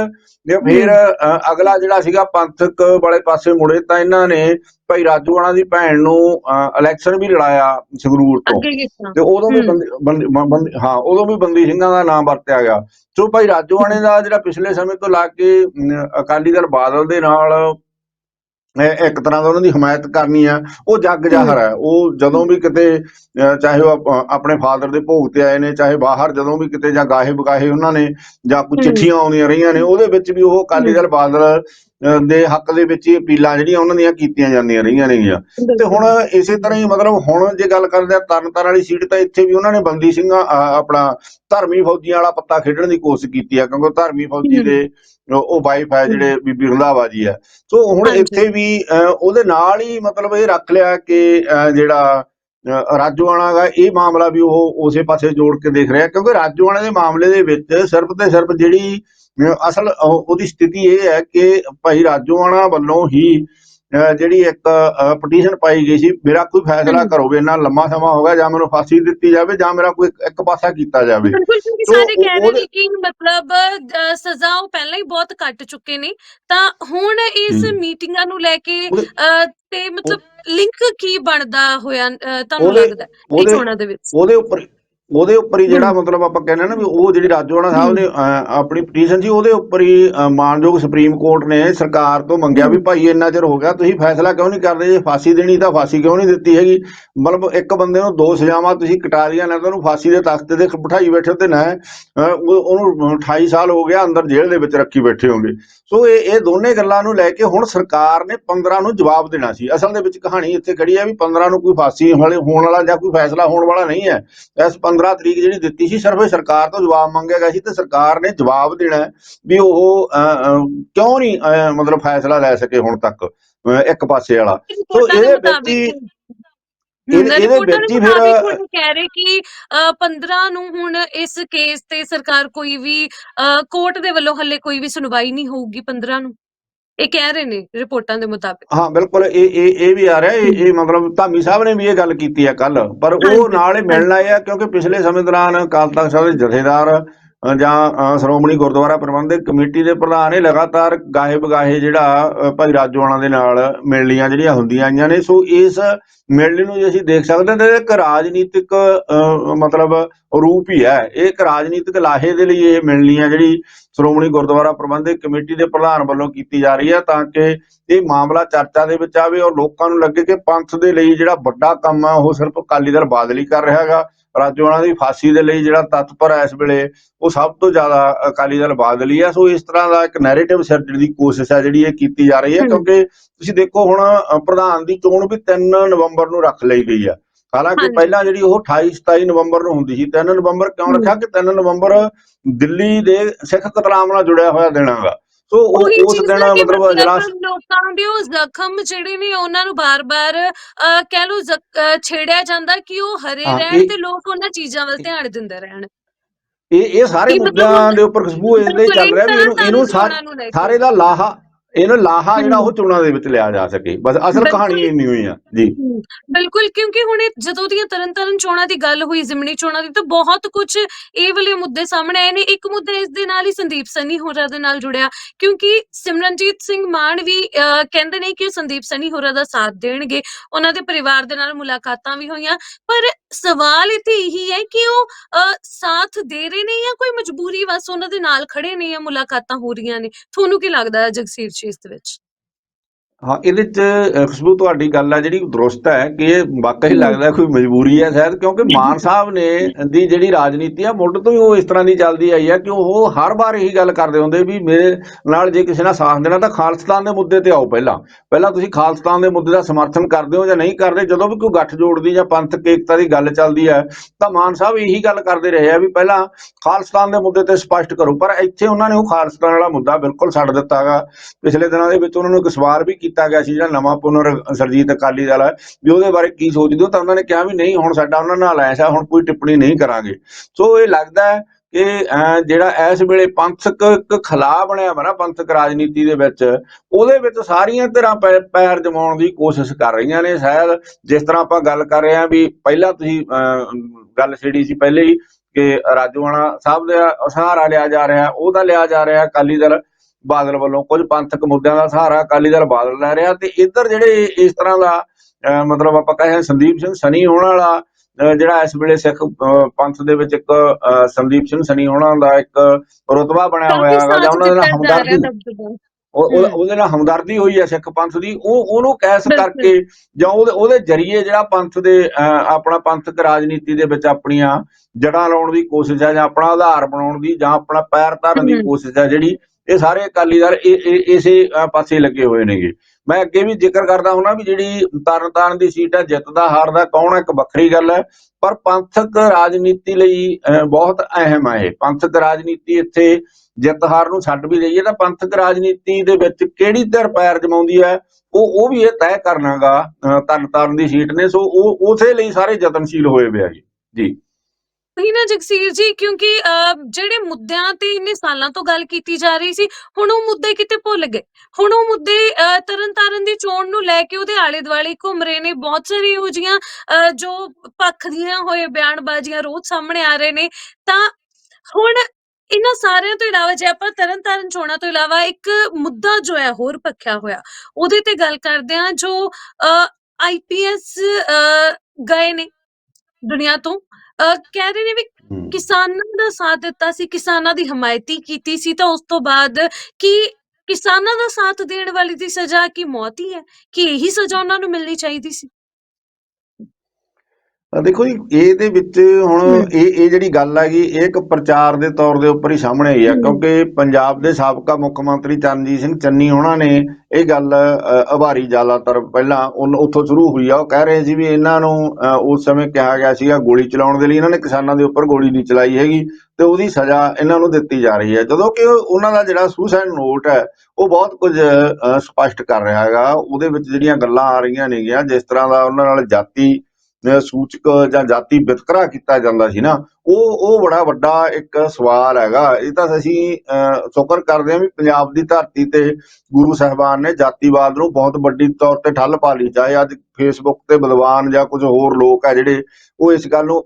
ਜੇ ਫਿਰ ਅਗਲਾ ਜਿਹੜਾ ਸੀਗਾ ਪੰਥਕ ਵਾਲੇ ਪਾਸੇ ਮੁੜੇ ਤਾਂ ਇਹਨਾਂ ਨੇ ਭਾਈ ਰਾਜੂਆਣਾ ਦੀ ਭੈਣ ਨੂੰ ਇਲੈਕਸ਼ਨ ਵੀ ਲੜਾਇਆ ਸੰਗਰੂਰ ਤੋਂ। ਤੇ ਉਦੋਂ ਵੀ। ਬੰਦੀ ਹਾਂ ਉਦੋਂ ਵੀ ਬੰਦੀ ਸਿੰਘਾਂ ਦਾ ਨਾਮ ਵਰਤਿਆ ਗਿਆ। ਸੋ ਭਾਈ ਰਾਜੋਆਣੇ ਦਾ ਜਿਹੜਾ ਪਿਛਲੇ ਸਮੇਂ ਤੋਂ ਲਾ ਕੇ ਅਕਾਲੀ ਦਲ ਬਾਦਲ ਦੇ ਨਾਲ ਇੱਕ ਤਰ੍ਹਾਂ ਦਾ ਉਹਨਾਂ ਦੀ ਹਮਾਇਤ ਕਰਨੀ ਆ ਉਹ ਜੱਗ ਜ਼ਾਹਰ ਹੈ ਉਹ ਜਦੋਂ ਵੀ ਕਿਤੇ ਚਾਹੇ ਉਹ ਆਪ- ਆਪਣੇ ਫਾਦਰ ਦੇ ਭੋਗ ਤੇ ਆਏ ਨੇ ਚਾਹੇ ਬਾਹਰ ਜਦੋਂ ਵੀ ਕਿਤੇ ਜਾਂ ਗਾਹੇ ਬਗਾਹੇ ਉਹਨਾਂ ਨੇ ਜਾਂ ਕੋਈ। ਚਿੱਠੀਆਂ ਆਉਂਦੀਆਂ ਰਹੀਆਂ ਨੇ ਉਹਦੇ ਵਿੱਚ ਵੀ ਉਹ ਅਕਾਲੀ ਦਲ ਬਾਦਲ ਦੇ ਹੱਕ ਦੇ ਵਿੱਚ ਹੀ ਅਪੀਲਾਂ ਜਿਹੜੀਆਂ ਉਹਨਾਂ ਦੀਆਂ ਕੀਤੀਆਂ ਜਾਂਦੀਆਂ ਰਹੀਆਂ ਨੇਗੀਆਂ ਤੇ ਹੁਣ ਇਸੇ ਤਰ੍ਹਾਂ ਹੀ ਮਤਲਬ ਹੁਣ ਜੇ ਗੱਲ ਕਰਦੇ ਆ ਤਰਨਤਾਰਨ ਵਾਲੀ ਸੀਟ ਤਾਂ ਇੱਥੇ ਵੀ ਉਹਨਾਂ ਨੇ ਬੰਦੀ ਸਿੰਘਾਂ ਆਪਣਾ ਧਰਮੀ ਫੌਜੀਆਂ ਵਾਲਾ ਪੱਤਾ ਖੇਡਣ ਦੀ ਕੋਸ਼ਿਸ਼ ਕੀਤੀ ਆ ਕਿਉਂਕਿ ਧਰਮੀ ਫੌਜੀ। ਦੇ ਉਹ- ਵਾਈਫ ਹੈ ਜਿਹੜੇ ਬੀਬੀ ਰੰਧਾਵਾ ਜੀ ਹੈ ਸੋ ਹੁਣ। ਇੱਥੇ ਵੀ ਉਹਦੇ ਨਾਲ ਹੀ ਮਤਲਬ ਇਹ ਰੱਖ ਲਿਆ ਕਿ ਜਿਹੜਾ ਰਾਜੋਆਣਾ ਗਾ ਇਹ ਮਾਮਲਾ ਵੀ ਉਹ ਉਸੇ ਪਾਸੇ ਜੋੜ ਕੇ ਦੇਖ ਰਿਹਾ ਕਿਉਂਕਿ ਰਾਜੋਆਣਾ ਦੇ ਮਾਮਲੇ ਦੇ ਵਿੱਚ ਸਿਰਫ ਤੇ ਸਿਰਫ ਜਿਹੜੀ ਅਸਲ ਉਹ- ਉਹਦੀ ਸਥਿਤੀ ਇਹ ਹੈ ਕਿ ਭਾਈ ਰਾਜੋਆਣਾ ਵੱਲੋਂ ਹੀ ਜਿਹੜੀ ਇੱਕ ਪਟੀਸ਼ਨ ਪਾਈ ਗਈ ਸੀ ਮੇਰਾ ਕੋਈ ਫੈਸਲਾ। ਕਰੋ ਵੀ ਇੰਨਾ ਲੰਮਾ ਸਮਾਂ ਹੋ ਗਿਆ ਜਾਂ ਮੈਨੂੰ ਫਾਂਸੀ ਦਿੱਤੀ ਜਾਵੇ ਜਾਂ ਮੇਰਾ ਕੋਈ ਇੱਕ ਪਾਸਾ ਕੀਤਾ ਜਾਵੇ ਸਾਰੇ ਕਹਿ ਰਹੇ ਨੇ ਕਿ ਮਤਲਬ ਸਜ਼ਾ ਉਹ ਪਹਿਲਾਂ ਹੀ ਬਹੁਤ ਕੱਟ ਚੁੱਕੇ ਨੇ ਤਾਂ ਹੁਣ ਇਸ। ਮੀਟਿੰਗਾਂ ਨੂੰ ਲੈ ਕੇ ਤੇ ਮਤਲਬ ਲਿੰਕ ਕੀ ਬਣਦਾ ਹੋਇਆ ਤੁਹਾਨੂੰ ਲੱਗਦਾ ਇਹ ਚੋਣਾਂ ਦੇ ਵਿੱਚ ਉਹਦੇ ਉੱਪਰ ਉਹਦੇ ਉੱਪਰ ਹੀ ਜਿਹੜਾ ਮਤਲਬ ਆਪਾਂ ਕਹਿੰਦੇ ਨਾ ਵੀ ਉਹ ਜਿਹੜੀ ਰਾਜੋਆਣਾ ਸਾਹਿਬ ਨੇ ਆਪਣੀ ਪਟੀਸ਼ਨ ਸੀ ਉਹਦੇ ਉੱਪਰ ਹੀ ਮਾਨਯੋਗ ਸੁਪਰੀਮ ਕੋਰਟ ਨੇ ਸਰਕਾਰ ਤੋਂ ਮੰਗਿਆ ਵੀ ਭਾਈ ਇੰਨਾ ਚਿਰ ਹੋ ਗਿਆ ਤੁਸੀਂ ਫੈਸਲਾ ਕਿਉਂ ਨਹੀਂ ਕਰਦੇ ਜੇ ਫਾਂਸੀ ਦੇਣੀ ਤਾਂ ਫਾਂਸੀ ਕਿਉਂ ਨਹੀਂ ਦਿੱਤੀ ਹੈਗੀ? ਮਤਲਬ ਇੱਕ ਬੰਦੇ ਨੂੰ ਦੋ ਸਜ਼ਾਵਾਂ ਤੁਸੀਂ ਕਟਾ ਦੀਆਂ ਨਾ ਤਾਂ ਉਹਨੂੰ ਫਾਂਸੀ ਦੇ ਤਖਤ ਤੇ ਬਿਠਾਈ ਬੈਠੇ ਤੇ ਨਾ ਉਹਨੂੰ 28 ਸਾਲ ਹੋ ਗਿਆ ਅੰਦਰ ਜੇਲ੍ਹ ਦੇ ਵਿੱਚ ਰੱਖੀ ਬੈਠੇ ਹੋਗੇ ਸੋ ਇਹ ਇਹ ਦੋਨੇ ਗੱਲਾਂ ਨੂੰ ਲੈ ਕੇ ਹੁਣ ਸਰਕਾਰ ਨੇ 15 ਨੂੰ ਜਵਾਬ ਦੇਣਾ ਸੀ। ਅਸਲ ਦੇ ਵਿੱਚ ਕਹਾਣੀ ਇੱਥੇ ਖੜੀ ਹੈ ਵੀ 15 ਨੂੰ ਕੋਈ ਫਾਂਸੀ ਹੋਣ ਵਾਲਾ ਜਾਂ ਕੋਈ ਫੈਸਲਾ ਹੋਣ ਵਾਲਾ ਨਹੀਂ ਹੈ। ਇਸ 15 ਤਰੀਕ ਜਿਹੜੀ ਦਿੱਤੀ ਸੀ ਸਿਰਫ ਇਹ ਸਰਕਾਰ ਤੋਂ ਜਵਾਬ ਮੰਗਿਆ ਗਿਆ ਸੀ ਤੇ ਸਰਕਾਰ ਨੇ ਜਵਾਬ ਦੇਣਾ ਵੀ ਉਹ ਕਿਉਂ ਨਹੀਂ ਮਤਲਬ ਫੈਸਲਾ ਲੈ ਸਕੇ ਹੁਣ ਤੱਕ ਇੱਕ ਪਾਸੇ ਵਾਲਾ। ਸੋ ਰਿਪੋਰਟਾਂ ਦੇ ਇਹਦੇ ਵਿੱਚ ਹੀ ਫਿਰ ਇਹ ਕਹਿ ਰਹੇ ਕਿ ਅ, 15 ਨੂੰ ਹੁਣ ਇਸ ਕੇਸ ਤੇ ਸਰਕਾਰ ਕੋਈ ਵੀ ਕੋਰਟ ਦੇ ਵੱਲੋਂ ਹੱਲੇ ਕੋਈ ਵੀ ਸੁਣਵਾਈ ਨਹੀਂ ਹੋਊਗੀ 15 ਨੂੰ। ਇਹ ਕਹਿ ਰਹੇ ਨੇ ਰਿਪੋਰਟਾਂ ਦੇ ਮੁਤਾਬਿਕ। ਹਾਂ ਬਿਲਕੁਲ ਇਹ ਇਹ ਇਹ ਵੀ ਆ ਰਿਹਾ ਇਹ ਇਹ ਮਤਲਬ ਧਾਮੀ ਸਾਹਿਬ ਨੇ ਵੀ ਇਹ ਗੱਲ ਕੀਤੀ ਹੈ ਕੱਲ ਪਰ ਉਹ ਨਾਲ ਹੀ ਮਿਲਣ ਆਏ ਆ ਕਿਉਂਕਿ ਪਿਛਲੇ ਸਮੇਂ ਦੌਰਾਨ ਅਕਾਲ ਤਖਤ ਸਾਹਿਬ ਦੇ ਜਥੇਦਾਰ ਜਾਂ ਸ਼੍ਰੋਮਣੀ ਗੁਰਦੁਆਰਾ ਪ੍ਰਬੰਧਕ ਕਮੇਟੀ ਦੇ ਪ੍ਰਧਾਨ ਇਹ ਲਗਾਤਾਰ ਗਾਹੇ ਬਗਾਹੇ ਜਿਹੜਾ ਅ, ਭਾਈ ਰਾਜੋਆਣਾ ਦੇ ਨਾਲ ਮਿਲਣੀਆਂ ਜਿਹੜੀਆਂ ਹੁੰਦੀਆਂ ਆਈਆਂ ਨੇ। ਸੋ ਇਸ ਮਿਲਣੀ ਨੂੰ ਜੇ ਅਸੀਂ ਦੇਖ ਸਕਦੇ ਹਾਂ ਤਾਂ ਇੱਕ ਰਾਜਨੀਤਿਕ ਮਤਲਬ ਰੂਪ ਹੀ ਹੈ। ਇਹ ਇੱਕ ਰਾਜਨੀਤਿਕ ਲਾਹੇ ਦੇ ਲਈ ਇਹ ਮਿਲਣੀ ਆ ਜਿਹੜੀ ਸ਼੍ਰੋਮਣੀ ਗੁਰਦੁਆਰਾ ਪ੍ਰਬੰਧਕ ਕਮੇਟੀ ਦੇ ਪ੍ਰਧਾਨ ਵੱਲੋਂ ਕੀਤੀ ਜਾ ਰਹੀ ਹੈ ਤਾਂ ਕਿ ਇਹ ਮਾਮਲਾ ਚਰਚਾ ਦੇ ਵਿੱਚ ਆਵੇ ਔਰ ਲੋਕਾਂ ਨੂੰ ਲੱਗੇ ਕਿ ਪੰਥ ਦੇ ਲਈ ਜਿਹੜਾ ਵੱਡਾ ਕੰਮ ਆ ਉਹ ਸਿਰਫ ਅਕਾਲੀ ਦਲ ਬਾਦਲ ਹੀ ਕਰ ਰਿਹਾ ਹੈਗਾ। ਰਾਜੋਆਣਾ ਦੀ ਫਾਂਸੀ ਦੇ ਲਈ ਜਿਹੜਾ ਤਤਪਰ ਹੈ ਇਸ ਵੇਲੇ ਉਹ ਸਭ ਤੋਂ ਜ਼ਿਆਦਾ ਅਕਾਲੀ ਦਲ ਬਾਦਲ ਹੀ ਸੋ ਇਸ ਤਰ੍ਹਾਂ ਦਾ ਇੱਕ ਨੈਰੇਟਿਵ ਸਿਰਜਣ ਦੀ ਕੋਸ਼ਿਸ਼ ਹੈ ਜਿਹੜੀ ਇਹ ਕੀਤੀ ਜਾ ਰਹੀ ਹੈ। ਕਿਉਂਕਿ ਤੁਸੀਂ ਦੇਖੋ ਹੁਣ ਪ੍ਰਧਾਨ ਦੀ ਚੋਣ ਵੀ 3 ਨਵੰਬਰ ਨੂੰ ਰੱਖ ਲਈ ਗਈ ਹੈ ਹਾਲਾਂਕਿ। ਪਹਿਲਾਂ ਜਿਹੜੀ ਉਹ 28 27 ਨਵੰਬਰ ਨੂੰ ਹੁੰਦੀ ਸੀ 3 ਨਵੰਬਰ ਕਿਉਂ। ਰੱਖਿਆ ਕਿ 3 ਨਵੰਬਰ ਦਿੱਲੀ ਦੇ ਸਿੱਖ ਕਤਲਾਮ ਨਾਲ ਜੁੜਿਆ ਹੋਇਆ ਦਿਨ ਹੈਗਾ ਸੋ ਉਸ ਦਿਨ ਮਤਲਬ ਇਜਲਾਸ ਲੋਕਾਂ ਦੇ ਉਹ ਜ਼ਖਮ ਜਿਹੜੇ ਨੇ ਉਹਨਾਂ ਨੂੰ ਬਾਰ-ਬਾਰ ਕਹਿ ਅ, ਛੇੜਿਆ ਜਾਂਦਾ ਕਿ ਉਹ ਹਰੇ ਰਹਿਣ ਤੇ ਲੋਕ ਉਹਨਾਂ ਚੀਜ਼ਾਂ ਵੱਲ ਧਿਆਨ ਦਿੰਦੇ ਰਹਿਣ ਇਹ ਇਹ ਸਾਰੇ ਮੁੱਦਿਆਂ ਦੇ ਉੱਪਰ ਖੁਸ਼ਬੂ ਲਈ ਚੱਲ ਰਿਹਾ ਵੀ ਇਹਨੂੰ ਇਹਨੂੰ ਲੈ। ਸਾਰੇ ਦਾ ਲਾਹਾ ਇਹਨੂੰ ਲਾਹਾ ਜਿਹੜਾ ਉਹ। ਚੋਣਾਂ ਦੇ ਵਿੱਚ ਲਿਆ ਜਾ ਸਕੇ। ਬਸ ਅਸਲ। ਕਹਾਣੀ ਇੰਨੀ ਹੋਈ ਆ। ਜੀ। ਬਿਲਕੁਲ ਕਿਉਂਕਿ ਹੁਣ ਜਦੋਂ ਦੀਆਂ ਤਰਨ ਤਾਰਨ ਚੋਣਾਂ ਦੀ ਗੱਲ ਹੋਈ ਜ਼ਿਮਨੀ ਚੋਣਾਂ ਦੀ ਤਾਂ ਬਹੁਤ ਕੁਝ ਇਹ ਵਾਲੇ ਮੁੱਦੇ ਸਾਹਮਣੇ ਆਏ ਨੇ। ਇੱਕ ਮੁੱਦਾ ਇਸ ਦੇ ਨਾਲ ਹੀ ਸੰਦੀਪ ਸਨੀ ਹੋਰਾਂ ਦੇ ਨਾਲ ਜੁੜਿਆ ਕਿਉਂਕਿ ਸਿਮਰਨਜੀਤ ਸਿੰਘ ਮਾਨ ਵੀ ਕਹਿੰਦੇ ਨੇ ਕਿ ਉਹ ਸੰਦੀਪ ਸਨੀ ਹੋਰਾਂ ਦਾ ਸਾਥ ਦੇਣਗੇ। ਉਹਨਾਂ ਦੇ ਪਰਿਵਾਰ ਦੇ ਨਾਲ ਮੁਲਾਕਾਤਾਂ ਵੀ ਹੋਈਆਂ। ਪਰ ਸਵਾਲ ਇੱਥੇ ਇਹੀ ਹੈ ਕਿ ਉਹ ਸਾਥ ਦੇ ਰਹੇ ਨੇ ਜਾਂ ਕੋਈ ਮਜਬੂਰੀ ਵਸ ਉਹਨਾਂ ਦੇ ਨਾਲ ਖੜੇ ਨੇ ਜਾਂ ਮੁਲਾਕਾਤਾਂ ਹੋ ਰਹੀਆਂ ਨੇ? ਤੁਹਾਨੂੰ ਕੀ ਲੱਗਦਾ ਹੈ ਜਗਸੀਰ ਜੀ? ਇਸ ਦੇ ਵਿੱਚ ਹਾਂ ਇਹਦੇ ਚ ਅ, ਖੁਸ਼ਬੂ ਤੁਹਾਡੀ ਗੱਲ ਆ ਜਿਹੜੀ ਦਰੁਸਤ ਹੈ ਕਿ ਇਹ ਵਾਕਈ ਹਮ। ਲੱਗਦਾ ਕੋਈ ਮਜਬੂਰੀ ਹੈ ਸ਼ਾਇਦ ਕਿਉਂਕਿ ਮਾਨ ਸਾਹਿਬ ਨੇ ਦੀ ਜਿਹੜੀ ਰਾਜਨੀਤੀ ਆ ਮੁੱਢ ਤੋਂ ਹੀ ਉਹ ਇਸ ਤਰ੍ਹਾਂ ਦੀ ਚੱਲਦੀ ਆਈ ਆ ਕਿ ਉਹ ਹਰ ਵਾਰ ਇਹੀ ਗੱਲ ਕਰਦੇ ਹੁੰਦੇ ਵੀ ਮੇਰੇ ਨਾਲ ਜੇ ਕਿਸੇ ਨਾਲ ਸਾਥ ਦੇਣਾ ਤਾਂ ਖਾਲਿਸਤਾਨ ਦੇ ਮੁੱਦੇ ਤੇ ਆਓ ਪਹਿਲਾਂ। ਪਹਿਲਾਂ ਤੁਸੀਂ ਖਾਲਿਸਤਾਨ ਦੇ ਮੁੱਦੇ ਦਾ ਸਮਰਥਨ ਕਰਦੇ ਹੋ ਜਾਂ ਨਹੀਂ ਕਰਦੇ ਜਦੋਂ ਵੀ ਕੋਈ ਗੱਠ ਜੋੜਦੀ ਜਾਂ ਪੰਥਕ ਏਕਤਾ ਦੀ ਗੱਲ ਚੱਲਦੀ ਹੈ ਤਾਂ ਮਾਨ ਸਾਹਿਬ ਇਹੀ ਗੱਲ ਕਰਦੇ ਰਹੇ ਆ ਵੀ ਪਹਿਲਾਂ ਖਾਲਿਸਤਾਨ ਦੇ ਮੁੱਦੇ ਤੇ ਸਪਸ਼ਟ ਕਰੋ। ਪਰ ਇੱਥੇ ਉਹਨਾਂ ਨੇ ਉਹ ਖਾਲਿਸਤਾਨ ਵਾਲਾ ਮੁੱਦਾ ਬਿਲਕੁਲ ਛੱਡ ਦਿੱਤਾਗਾ ਪਿਛਲੇ ਦਿਨਾਂ ਦੇ ਵਿੱਚ ਉਹਨਾਂ ਨੂੰ ਇੱਕ ਸਵਾਲ ਵੀ ਕੀਤਾ ਕੀਤਾ ਗਿਆ ਸੀ ਜਿਹੜਾ ਨਵਾਂ ਪੁਨਰ ਸਰਜੀਤ ਅਕਾਲੀ ਦਲ ਹੈ ਵੀ ਉਹਦੇ ਬਾਰੇ ਕੀ ਸੋਚਦੇ ਹੋ? ਤਾਂ ਉਹਨਾਂ ਨੇ ਕਿਹਾ ਵੀ ਨਹੀਂ ਹੁਣ ਸਾਡਾ ਉਹਨਾਂ ਨਾਲ ਐਸਾ ਹੁਣ ਕੋਈ ਟਿੱਪਣੀ ਨਹੀਂ ਕਰਾਂਗੇ। ਸੋ ਇਹ ਲੱਗਦਾ ਹੈ ਕਿ ਜਿਹੜਾ ਇਸ ਵੇਲੇ ਪੰਥਕ ਇੱਕ ਖਲਾ ਬਣਿਆ ਵਾ ਨਾ ਪੰਥਕ ਰਾਜਨੀਤੀ ਦੇ ਵਿੱਚ ਉਹਦੇ ਵਿੱਚ ਸਾਰੀਆਂ ਤਰ੍ਹਾਂ ਪੈ- ਪੈਰ ਜਮਾਉਣ ਦੀ ਕੋਸ਼ਿਸ਼ ਕਰ ਰਹੀਆਂ ਨੇ ਸ਼ਾਇਦ। ਜਿਸ ਤਰ੍ਹਾਂ ਆਪਾਂ ਗੱਲ ਕਰ ਰਹੇ ਹਾਂ ਵੀ ਪਹਿਲਾਂ ਤੁਸੀਂ ਅਹ, ਗੱਲ ਛੇੜੀ ਸੀ ਪਹਿਲੇ ਹੀ ਕਿ ਰਾਜੋਆਣਾ ਸਾਹਿਬ ਦਾ ਸਹਾਰਾ ਲਿਆ ਜਾ ਰਿਹਾ ਉਹਦਾ ਲਿਆ ਜਾ ਰਿਹਾ ਅਕਾਲੀ ਦਲ। ਬਾਦਲ ਵੱਲੋਂ ਕੁਝ ਪੰਥਕ ਮੁੱਦਿਆਂ ਦਾ ਸਹਾਰਾ ਅਕਾਲੀ ਦਲ ਬਾਦਲ ਲੈ ਰਿਹਾ ਤੇ ਇੱਧਰ ਜਿਹੜੇ ਇਸ ਤਰ੍ਹਾਂ ਦਾ ਮਤਲਬ ਆਪਾਂ ਕਹੇ ਸੰਦੀਪ ਸਿੰਘ ਸਨੀ ਹੋਣ ਵਾਲਾ ਜਿਹੜਾ ਇਸ ਵੇਲੇ ਸਿੱਖ ਪੰਥ ਦੇ ਵਿੱਚ ਇੱਕ ਸੰਦੀਪ ਸਿੰਘ ਸਨੀ ਹੋਣਾ ਦਾ ਇੱਕ ਰੁਤਬਾ ਬਣਿਆ ਹੋਇਆ ਹੈਗਾ ਜਾਂ ਉਹਨਾਂ ਦੇ ਹਮਦਰਦੀ। ਉਹਦੇ ਨਾਲ ਹਮਦਰਦੀ ਹੋਈ ਹੈ ਸਿੱਖ ਪੰਥ ਦੀ ਉਹ ਉਹਨੂੰ ਕੈਸ। ਕਰਕੇ ਜਾਂ ਉਹਦੇ ਉਹਦੇ ਜਰੀਏ ਜਿਹੜਾ ਪੰਥ ਦੇ ਆਪਣਾ ਪੰਥਕ ਰਾਜਨੀਤੀ ਦੇ ਵਿੱਚ ਆਪਣੀਆਂ ਜੜਾਂ ਲਾਉਣ ਦੀ ਕੋਸ਼ਿਸ਼ ਹੈ ਜਾਂ ਆਪਣਾ ਆਧਾਰ ਬਣਾਉਣ ਦੀ ਜਾਂ ਆਪਣਾ ਪੈਰ ਧਰਨ ਦੀ। ਕੋਸ਼ਿਸ਼ ਹੈ ਜਿਹੜੀ ਇਹ ਸਾਰੇ ਅਕਾਲੀ ਦਲ ਇਹ- ਇਸੇ ਪਾਸੇ ਲੱਗੇ ਹੋਏ ਨੇਗੇ। ਮੈਂ ਅੱਗੇ ਵੀ ਜ਼ਿਕਰ ਕਰਦਾ ਹੁਣਾ ਵੀ ਜਿਹੜੀ ਤਰਨਤਾਰਨ ਦੀ ਸੀਟ ਹੈ, ਜਿੱਤ ਦਾ ਹਾਰ ਦਾ ਕੌਣ ਹੈ, ਇੱਕ ਵੱਖਰੀ ਗੱਲ ਹੈ। ਪਰ ਪੰਥਕ ਰਾਜਨੀਤੀ ਲਈ ਬਹੁਤ ਅਹਿਮ ਹੈ ਇਹ। ਪੰਥਕ ਰਾਜਨੀਤੀ ਇੱਥੇ ਜਿੱਤ ਹਾਰ ਨੂੰ ਛੱਡ ਵੀ ਲਈਏ ਤਾਂ ਪੰਥਕ ਰਾਜਨੀਤੀ ਦੇ ਵਿੱਚ ਕਿਹੜੀ ਧਿਰ ਪੈਰ ਜਮਾਉਂਦੀ ਹੈ, ਉਹ ਉਹ ਵੀ ਇਹ ਤੈਅ ਕਰਨਾਗਾ ਤਰਨਤਾਰਨ ਦੀ ਸੀਟ ਨੇ। ਸੋ ਉਹ ਉਸੇ ਲਈ ਸਾਰੇ ਯਤਨਸ਼ੀਲ ਹੋਏ ਪਿਆ ਜੀ ਜੀ। ਉਹੀ ਨਾ ਜਗਸੀਰ ਜੀ ਕਿਉਂਕਿ ਅਹ, ਜਿਹੜੇ ਮੁੱਦਿਆਂ ਤੇ ਇੰਨੇ ਸਾਲਾਂ ਤੋਂ ਗੱਲ ਕੀਤੀ ਜਾ ਰਹੀ ਸੀ ਹੁਣ ਉਹ ਮੁੱਦੇ ਕਿਤੇ ਭੁੱਲ ਗਏ। ਹੁਣ ਉਹ ਮੁੱਦੇ ਅਹ, ਤਰਨਤਾਰਨ ਦੀ ਚੋਣ ਨੂੰ ਲੈ ਕੇ ਉਹਦੇ ਆਲੇ ਦੁਆਲੇ ਘੁੰਮ ਰਹੇ ਨੇ ਬਹੁਤ ਸਾਰੀ ਇਹੋ ਜਿਹੀਆਂ ਅਹ, ਜੋ ਪੱਖ ਦੀਆਂ ਹੋਏ ਬਿਆਨਬਾਜ਼ੀਆਂ ਰੋਜ਼ ਸਾਹਮਣੇ ਆ ਰਹੇ ਨੇ ਤਾਂ ਹੁਣ ਇਹਨਾਂ ਸਾਰਿਆਂ ਤੋਂ ਇਲਾਵਾ ਜੇ ਆਪਾਂ ਤਰਨਤਾਰਨ ਚੋਣਾਂ ਤੋਂ ਇਲਾਵਾ ਇੱਕ ਮੁੱਦਾ ਜੋ ਹੈ ਹੋਰ ਪੱਖਿਆ ਹੋਇਆ ਉਹਦੇ ਤੇ ਗੱਲ ਕਰਦੇ ਹਾਂ ਜੋ ਆਈਪੀਐਸ ਗਏ ਨੇ ਦੁਨੀਆ ਤੋਂ ਅ, ਕਹਿ ਰਹੇ ਨੇ ਵੀ ਹੂੰ। ਕਿਸਾਨਾਂ ਦਾ ਸਾਥ ਦਿੱਤਾ ਸੀ, ਕਿਸਾਨਾਂ ਦੀ ਹਮਾਇਤੀ ਕੀਤੀ ਸੀ ਤਾਂ ਉਸ ਤੋਂ ਬਾਅਦ ਕੀ ਕਿਸਾਨਾਂ ਦਾ ਸਾਥ ਦੇਣ ਵਾਲੀ ਦੀ ਸਜ਼ਾ ਕੀ ਮੌਤ ਹੀ ਹੈ? ਕੀ ਇਹੀ ਸਜ਼ਾ ਉਹਨਾਂ ਨੂੰ ਮਿਲਣੀ ਚਾਹੀਦੀ ਸੀ? ਅ, ਦੇਖੋ ਜੀ ਇਹਦੇ ਵਿੱਚ ਹੁਣ ਹੂੰ। ਇਹ ਇਹ ਜਿਹੜੀ ਗੱਲ ਹੈਗੀ ਇਹ ਇੱਕ ਪ੍ਰਚਾਰ ਦੇ ਤੌਰ ਦੇ ਉੱਪਰ ਹੀ ਸਾਹਮਣੇ ਆਈ ਆ ਹੂੰ। ਕਿਉਂਕਿ ਪੰਜਾਬ ਦੇ ਸਾਬਕਾ ਮੁੱਖ ਮੰਤਰੀ ਚਰਨਜੀਤ ਸਿੰਘ ਚੰਨੀ ਉਹਨਾਂ ਨੇ ਇਹ ਗੱਲ ਅ, ਉਭਾਰੀ ਜ਼ਿਆਦਾਤਰ ਪਹਿਲਾਂ ਉਨ- ਉੱਥੋਂ ਸ਼ੁਰੂ ਹੋਈ ਆ ਉਹ ਕਹਿ ਰਹੇ ਸੀ ਵੀ ਇਹਨਾਂ ਨੂੰ ਅ, ਉਸ ਸਮੇਂ ਕਿਹਾ ਗਿਆ ਸੀਗਾ ਗੋਲੀ ਚਲਾਉਣ ਦੇ ਲਈ ਇਹਨਾਂ ਨੇ ਕਿਸਾਨਾਂ ਦੇ ਉੱਪਰ ਗੋਲੀ ਨਹੀਂ ਚਲਾਈ ਹੈਗੀ ਤੇ ਉਹਦੀ ਸਜ਼ਾ ਇਹਨਾਂ ਨੂੰ ਦਿੱਤੀ ਜਾ ਰਹੀ ਹੈ ਜਦੋਂ ਕਿ ਉਹ- ਉਹਨਾਂ ਦਾ ਜਿਹੜਾ ਸੁਸਾਈਡ ਨੋਟ ਹੈ ਉਹ ਬਹੁਤ ਕੁਝ ਅ, ਸਪਸ਼ਟ ਕਰ ਰਿਹਾ ਹੈਗਾ ਉਹਦੇ ਵਿੱਚ ਜਿਹੜੀਆਂ ਗੱਲਾਂ ਆ ਰਹੀਆਂ ਨੇਗੀਆਂ ਜਿਸ ਤਰ੍ਹਾਂ ਦਾ ਉਹਨਾਂ ਨਾਲ ਜਾਤੀ ਸੂਚਕ ਜਾਂ ਜਾਤੀ ਵਿਤਕਰਾ ਕੀਤਾ ਜਾਂਦਾ ਸੀ ਨਾ ਉਹ ਉਹ ਬੜਾ ਵੱਡਾ ਇੱਕ ਸਵਾਲ ਹੈਗਾ। ਇਹ ਤਾਂ ਅਸੀਂ ਅ, ਸ਼ੁਕਰ ਕਰਦੇ ਹਾਂ ਵੀ ਪੰਜਾਬ ਦੀ ਧਰਤੀ ਤੇ ਗੁਰੂ ਸਾਹਿਬਾਨ ਨੇ ਜਾਤੀਵਾਦ ਨੂੰ ਬਹੁਤ ਵੱਡੀ ਤੌਰ ਤੇ ਠੱਲ ਪਾ ਲਈ। ਚਾਹੇ ਅੱਜ ਫੇਸਬੁੱਕ ਤੇ ਬਲਵਾਨ ਜਾਂ ਕੁਝ ਹੋਰ ਲੋਕ ਆ ਜਿਹੜੇ ਉਹ ਇਸ ਗੱਲ ਨੂੰ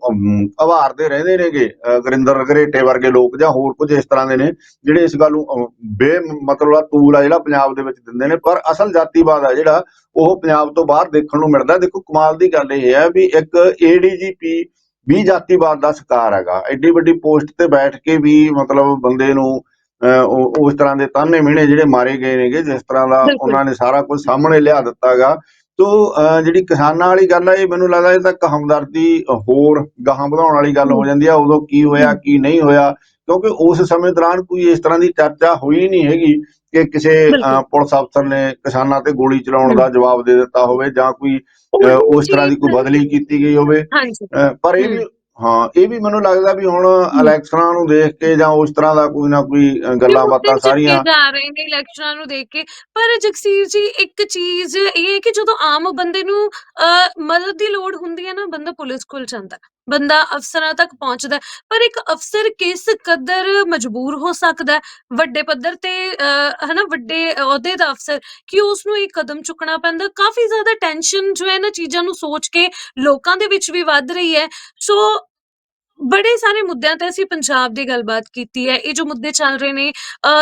ਆਭਾਰਦੇ ਰਹਿੰਦੇ ਨੇਗੇ ਗੁਰਿੰਦਰ ਘਰੇਟੇ ਵਰਗੇ ਲੋਕ ਜਾਂ ਹੋਰ ਕੁਝ ਇਸ ਤਰ੍ਹਾਂ ਦੇ ਨੇ ਜਿਹੜੇ ਇਸ ਗੱਲ ਨੂੰ ਬੇ ਮਤਲਬ ਆ ਟੂਲ ਆ ਜਿਹੜਾ ਪੰਜਾਬ ਦੇ ਵਿੱਚ ਦਿੰਦੇ ਨੇ। ਪਰ ਅਸਲ ਜਾਤੀਵਾਦ ਆ ਜਿਹੜਾ ਉਹ ਪੰਜਾਬ ਤੋਂ ਬਾਹਰ ਦੇਖਣ ਨੂੰ ਮਿਲਦਾ। ਦੇਖੋ ਕਮਾਲ ਦੀ ਗੱਲ ਇਹ ਹੈ ਵੀ ਇੱਕ ਏਡੀਜੀਪੀ ਵੀ ਜਾਤੀਵਾਦ ਦਾ ਸ਼ਿਕਾਰ ਹੈਗਾ। ਐਡੀ ਵੱਡੀ ਪੋਸਟ ਤੇ ਬੈਠ ਕੇ ਵੀ ਮਤਲਬ ਬੰਦੇ ਨੂੰ ਉਸ ਤਰ੍ਹਾਂ ਦੇ ਤਾਨੇ ਮਿਹਣੇ ਜਿਹੜੇ ਮਾਰੇ ਗਏ ਨੇਗੇ ਜਿਸ ਤਰ੍ਹਾਂ ਦਾ। ਉਹਨਾਂ ਨੇ ਸਾਰਾ ਕੁਝ ਸਾਹਮਣੇ ਲਿਆ ਦਿੱਤਾਗਾ ਤੋ ਜਿਹੜੀ ਕਿਸਾਨਾਂ ਵਾਲੀ ਗੱਲ ਹੈ ਇਹ ਮੈਨੂੰ ਲੱਗਦਾ ਇਹ ਤਾਂ ਇੱਕ ਹਮਦਰਦੀ ਹੋਰ ਗਾਹਾਂ ਵਧਾਉਣ ਵਾਲੀ ਗੱਲ ਹੋ ਜਾਂਦੀ ਆ ਉਦੋਂ ਕੀ ਹੋਇਆ ਕੀ ਨਹੀਂ ਹੋਇਆ ਕਿਉਂਕਿ ਉਸ ਸਮੇਂ ਦੌਰਾਨ ਕੋਈ ਇਸ ਤਰ੍ਹਾਂ ਦੀ ਚਰਚਾ ਹੋਈ ਨਹੀਂ ਹੈਗੀ ਕਿ ਕਿਸੇ। ਪੁਲਿਸ ਅਫਸਰ ਨੇ ਕਿਸਾਨਾਂ ਤੇ ਗੋਲੀ ਚਲਾਉਣ ਦਾ ਜਵਾਬ ਦੇ ਦਿੱਤਾ ਹੋਵੇ ਜਾਂ ਕੋਈ ਉਸ ਤਰ੍ਹਾਂ ਦੀ ਕੋਈ ਬਦਲੀ ਕੀਤੀ ਗਈ ਹੋਵੇ। ਪਰ ਇਹ ਵੀ ਹਾਂ ਇਹ ਵੀ ਮੈਨੂੰ ਲੱਗਦਾ ਵੀ ਹੁਣ ਇਲੈਕਸ਼ਨਾਂ ਨੂੰ ਦੇਖ ਕੇ ਜਾਂ ਉਸ ਤਰ੍ਹਾਂ ਦਾ ਕੋਈ ਨਾ ਕੋਈ ਗੱਲਾਂ ਬਾਤਾਂ ਸਾਰੀਆਂ। ਜਾ ਰਹੇ ਨੇ ਇਲੈਕਸ਼ਨਾਂ ਨੂੰ ਦੇਖ ਕੇ। ਪਰ ਜਗਸੀਰ ਜੀ ਇੱਕ ਚੀਜ਼ ਇਹ ਹੈ ਕਿ ਜਦੋਂ ਆਮ ਬੰਦੇ ਨੂੰ ਮਦਦ ਦੀ ਲੋੜ ਹੁੰਦੀ ਹੈ ਨਾ ਬੰਦਾ ਪੁਲਿਸ ਕੋਲ ਜਾਂਦਾ ਬੰਦਾ ਅਫਸਰਾਂ ਤੱਕ ਪਹੁੰਚਦਾ। ਪਰ ਇੱਕ ਅਫਸਰ ਕਿਸ ਕਦਰ ਮਜਬੂਰ ਹੋ ਸਕਦਾ ਵੱਡੇ ਪੱਧਰ ਤੇ ਹਨਾ ਵੱਡੇ ਅਹੁਦੇ ਦਾ ਅਫਸਰ ਕਿ ਉਸ ਨੂੰ ਇਹ ਕਦਮ ਚੁੱਕਣਾ ਪੈਂਦਾ ਕਾਫੀ ਜ਼ਿਆਦਾ ਟੈਨਸ਼ਨ ਜੋ ਹੈ ਨਾ ਚੀਜ਼ਾਂ ਨੂੰ ਸੋਚ ਕੇ ਲੋਕਾਂ ਦੇ ਵਿੱਚ ਵੀ ਵੱਧ ਰਹੀ ਹੈ। ਸੋ ਬੜੇ ਸਾਰੇ ਮੁੱਦਿਆਂ ਤੇ ਅਸੀਂ ਪੰਜਾਬ ਦੀ ਗੱਲਬਾਤ ਕੀਤੀ ਹੈ। ਇਹ ਜੋ ਮੁੱਦੇ ਚੱਲ ਰਹੇ ਨੇ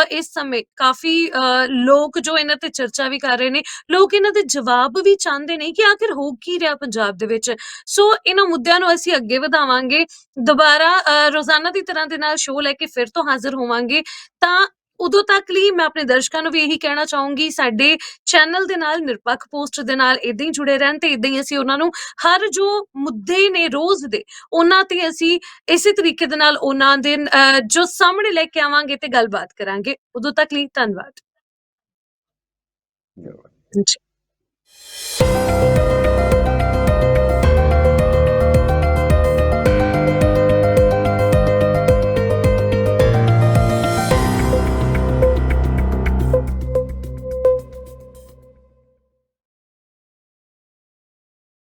ਇਸ ਸਮੇਂ ਕਾਫੀ ਅ, ਲੋਕ ਜੋ ਇਹਨਾਂ ਤੇ ਚਰਚਾ ਵੀ ਕਰ ਰਹੇ ਨੇ ਲੋਕ ਇਹਨਾਂ ਦੇ ਜਵਾਬ ਵੀ ਚਾਹੁੰਦੇ ਨੇ ਕਿ ਆਖਿਰ ਹੋ ਕੀ ਰਿਹਾ ਪੰਜਾਬ ਦੇ ਵਿੱਚ। ਸੋ ਇਹਨਾਂ ਮੁੱਦਿਆਂ ਨੂੰ ਅਸੀਂ ਅੱਗੇ ਵਧਾਵਾਂਗੇ। ਦੁਬਾਰਾ ਅ, ਰੋਜ਼ਾਨਾ ਦੀ ਤਰ੍ਹਾਂ ਦੇ ਨਾਲ ਸ਼ੋਅ ਲੈ ਕੇ ਫਿਰ ਤੋਂ ਹਾਜ਼ਰ ਹੋਵਾਂਗੇ। ਤਾਂ ਉਦੋਂ ਤੱਕ ਲਈ ਮੈਂ ਆਪਣੇ ਦਰਸ਼ਕਾਂ ਨੂੰ ਵੀ ਇਹੀ ਕਹਿਣਾ ਚਾਹੂੰਗੀ ਸਾਡੇ ਚੈਨਲ ਦੇ ਨਾਲ ਨਿਰਪੱਖ ਪੋਸਟ ਦੇ ਨਾਲ ਇਦਾਂ ਹੀ ਜੁੜੇ ਰਹਿਣ ਤੇ ਇਦਾਂ ਹੀ ਅਸੀਂ ਉਹਨਾਂ ਨੂੰ ਹਰ ਜੋ ਮੁੱਦੇ ਨੇ ਰੋਜ਼ ਦੇ ਉਹਨਾਂ ਤੇ ਅਸੀਂ ਇਸੇ ਤਰੀਕੇ ਦੇ ਨਾਲ ਉਹਨਾਂ ਦੇ ਜੋ ਸਾਹਮਣੇ ਲੈ ਕੇ ਆਵਾਂਗੇ ਤੇ ਗੱਲਬਾਤ ਕਰਾਂਗੇ। ਉਦੋਂ ਤੱਕ ਲਈ ਧੰਨਵਾਦ। ਜੀ।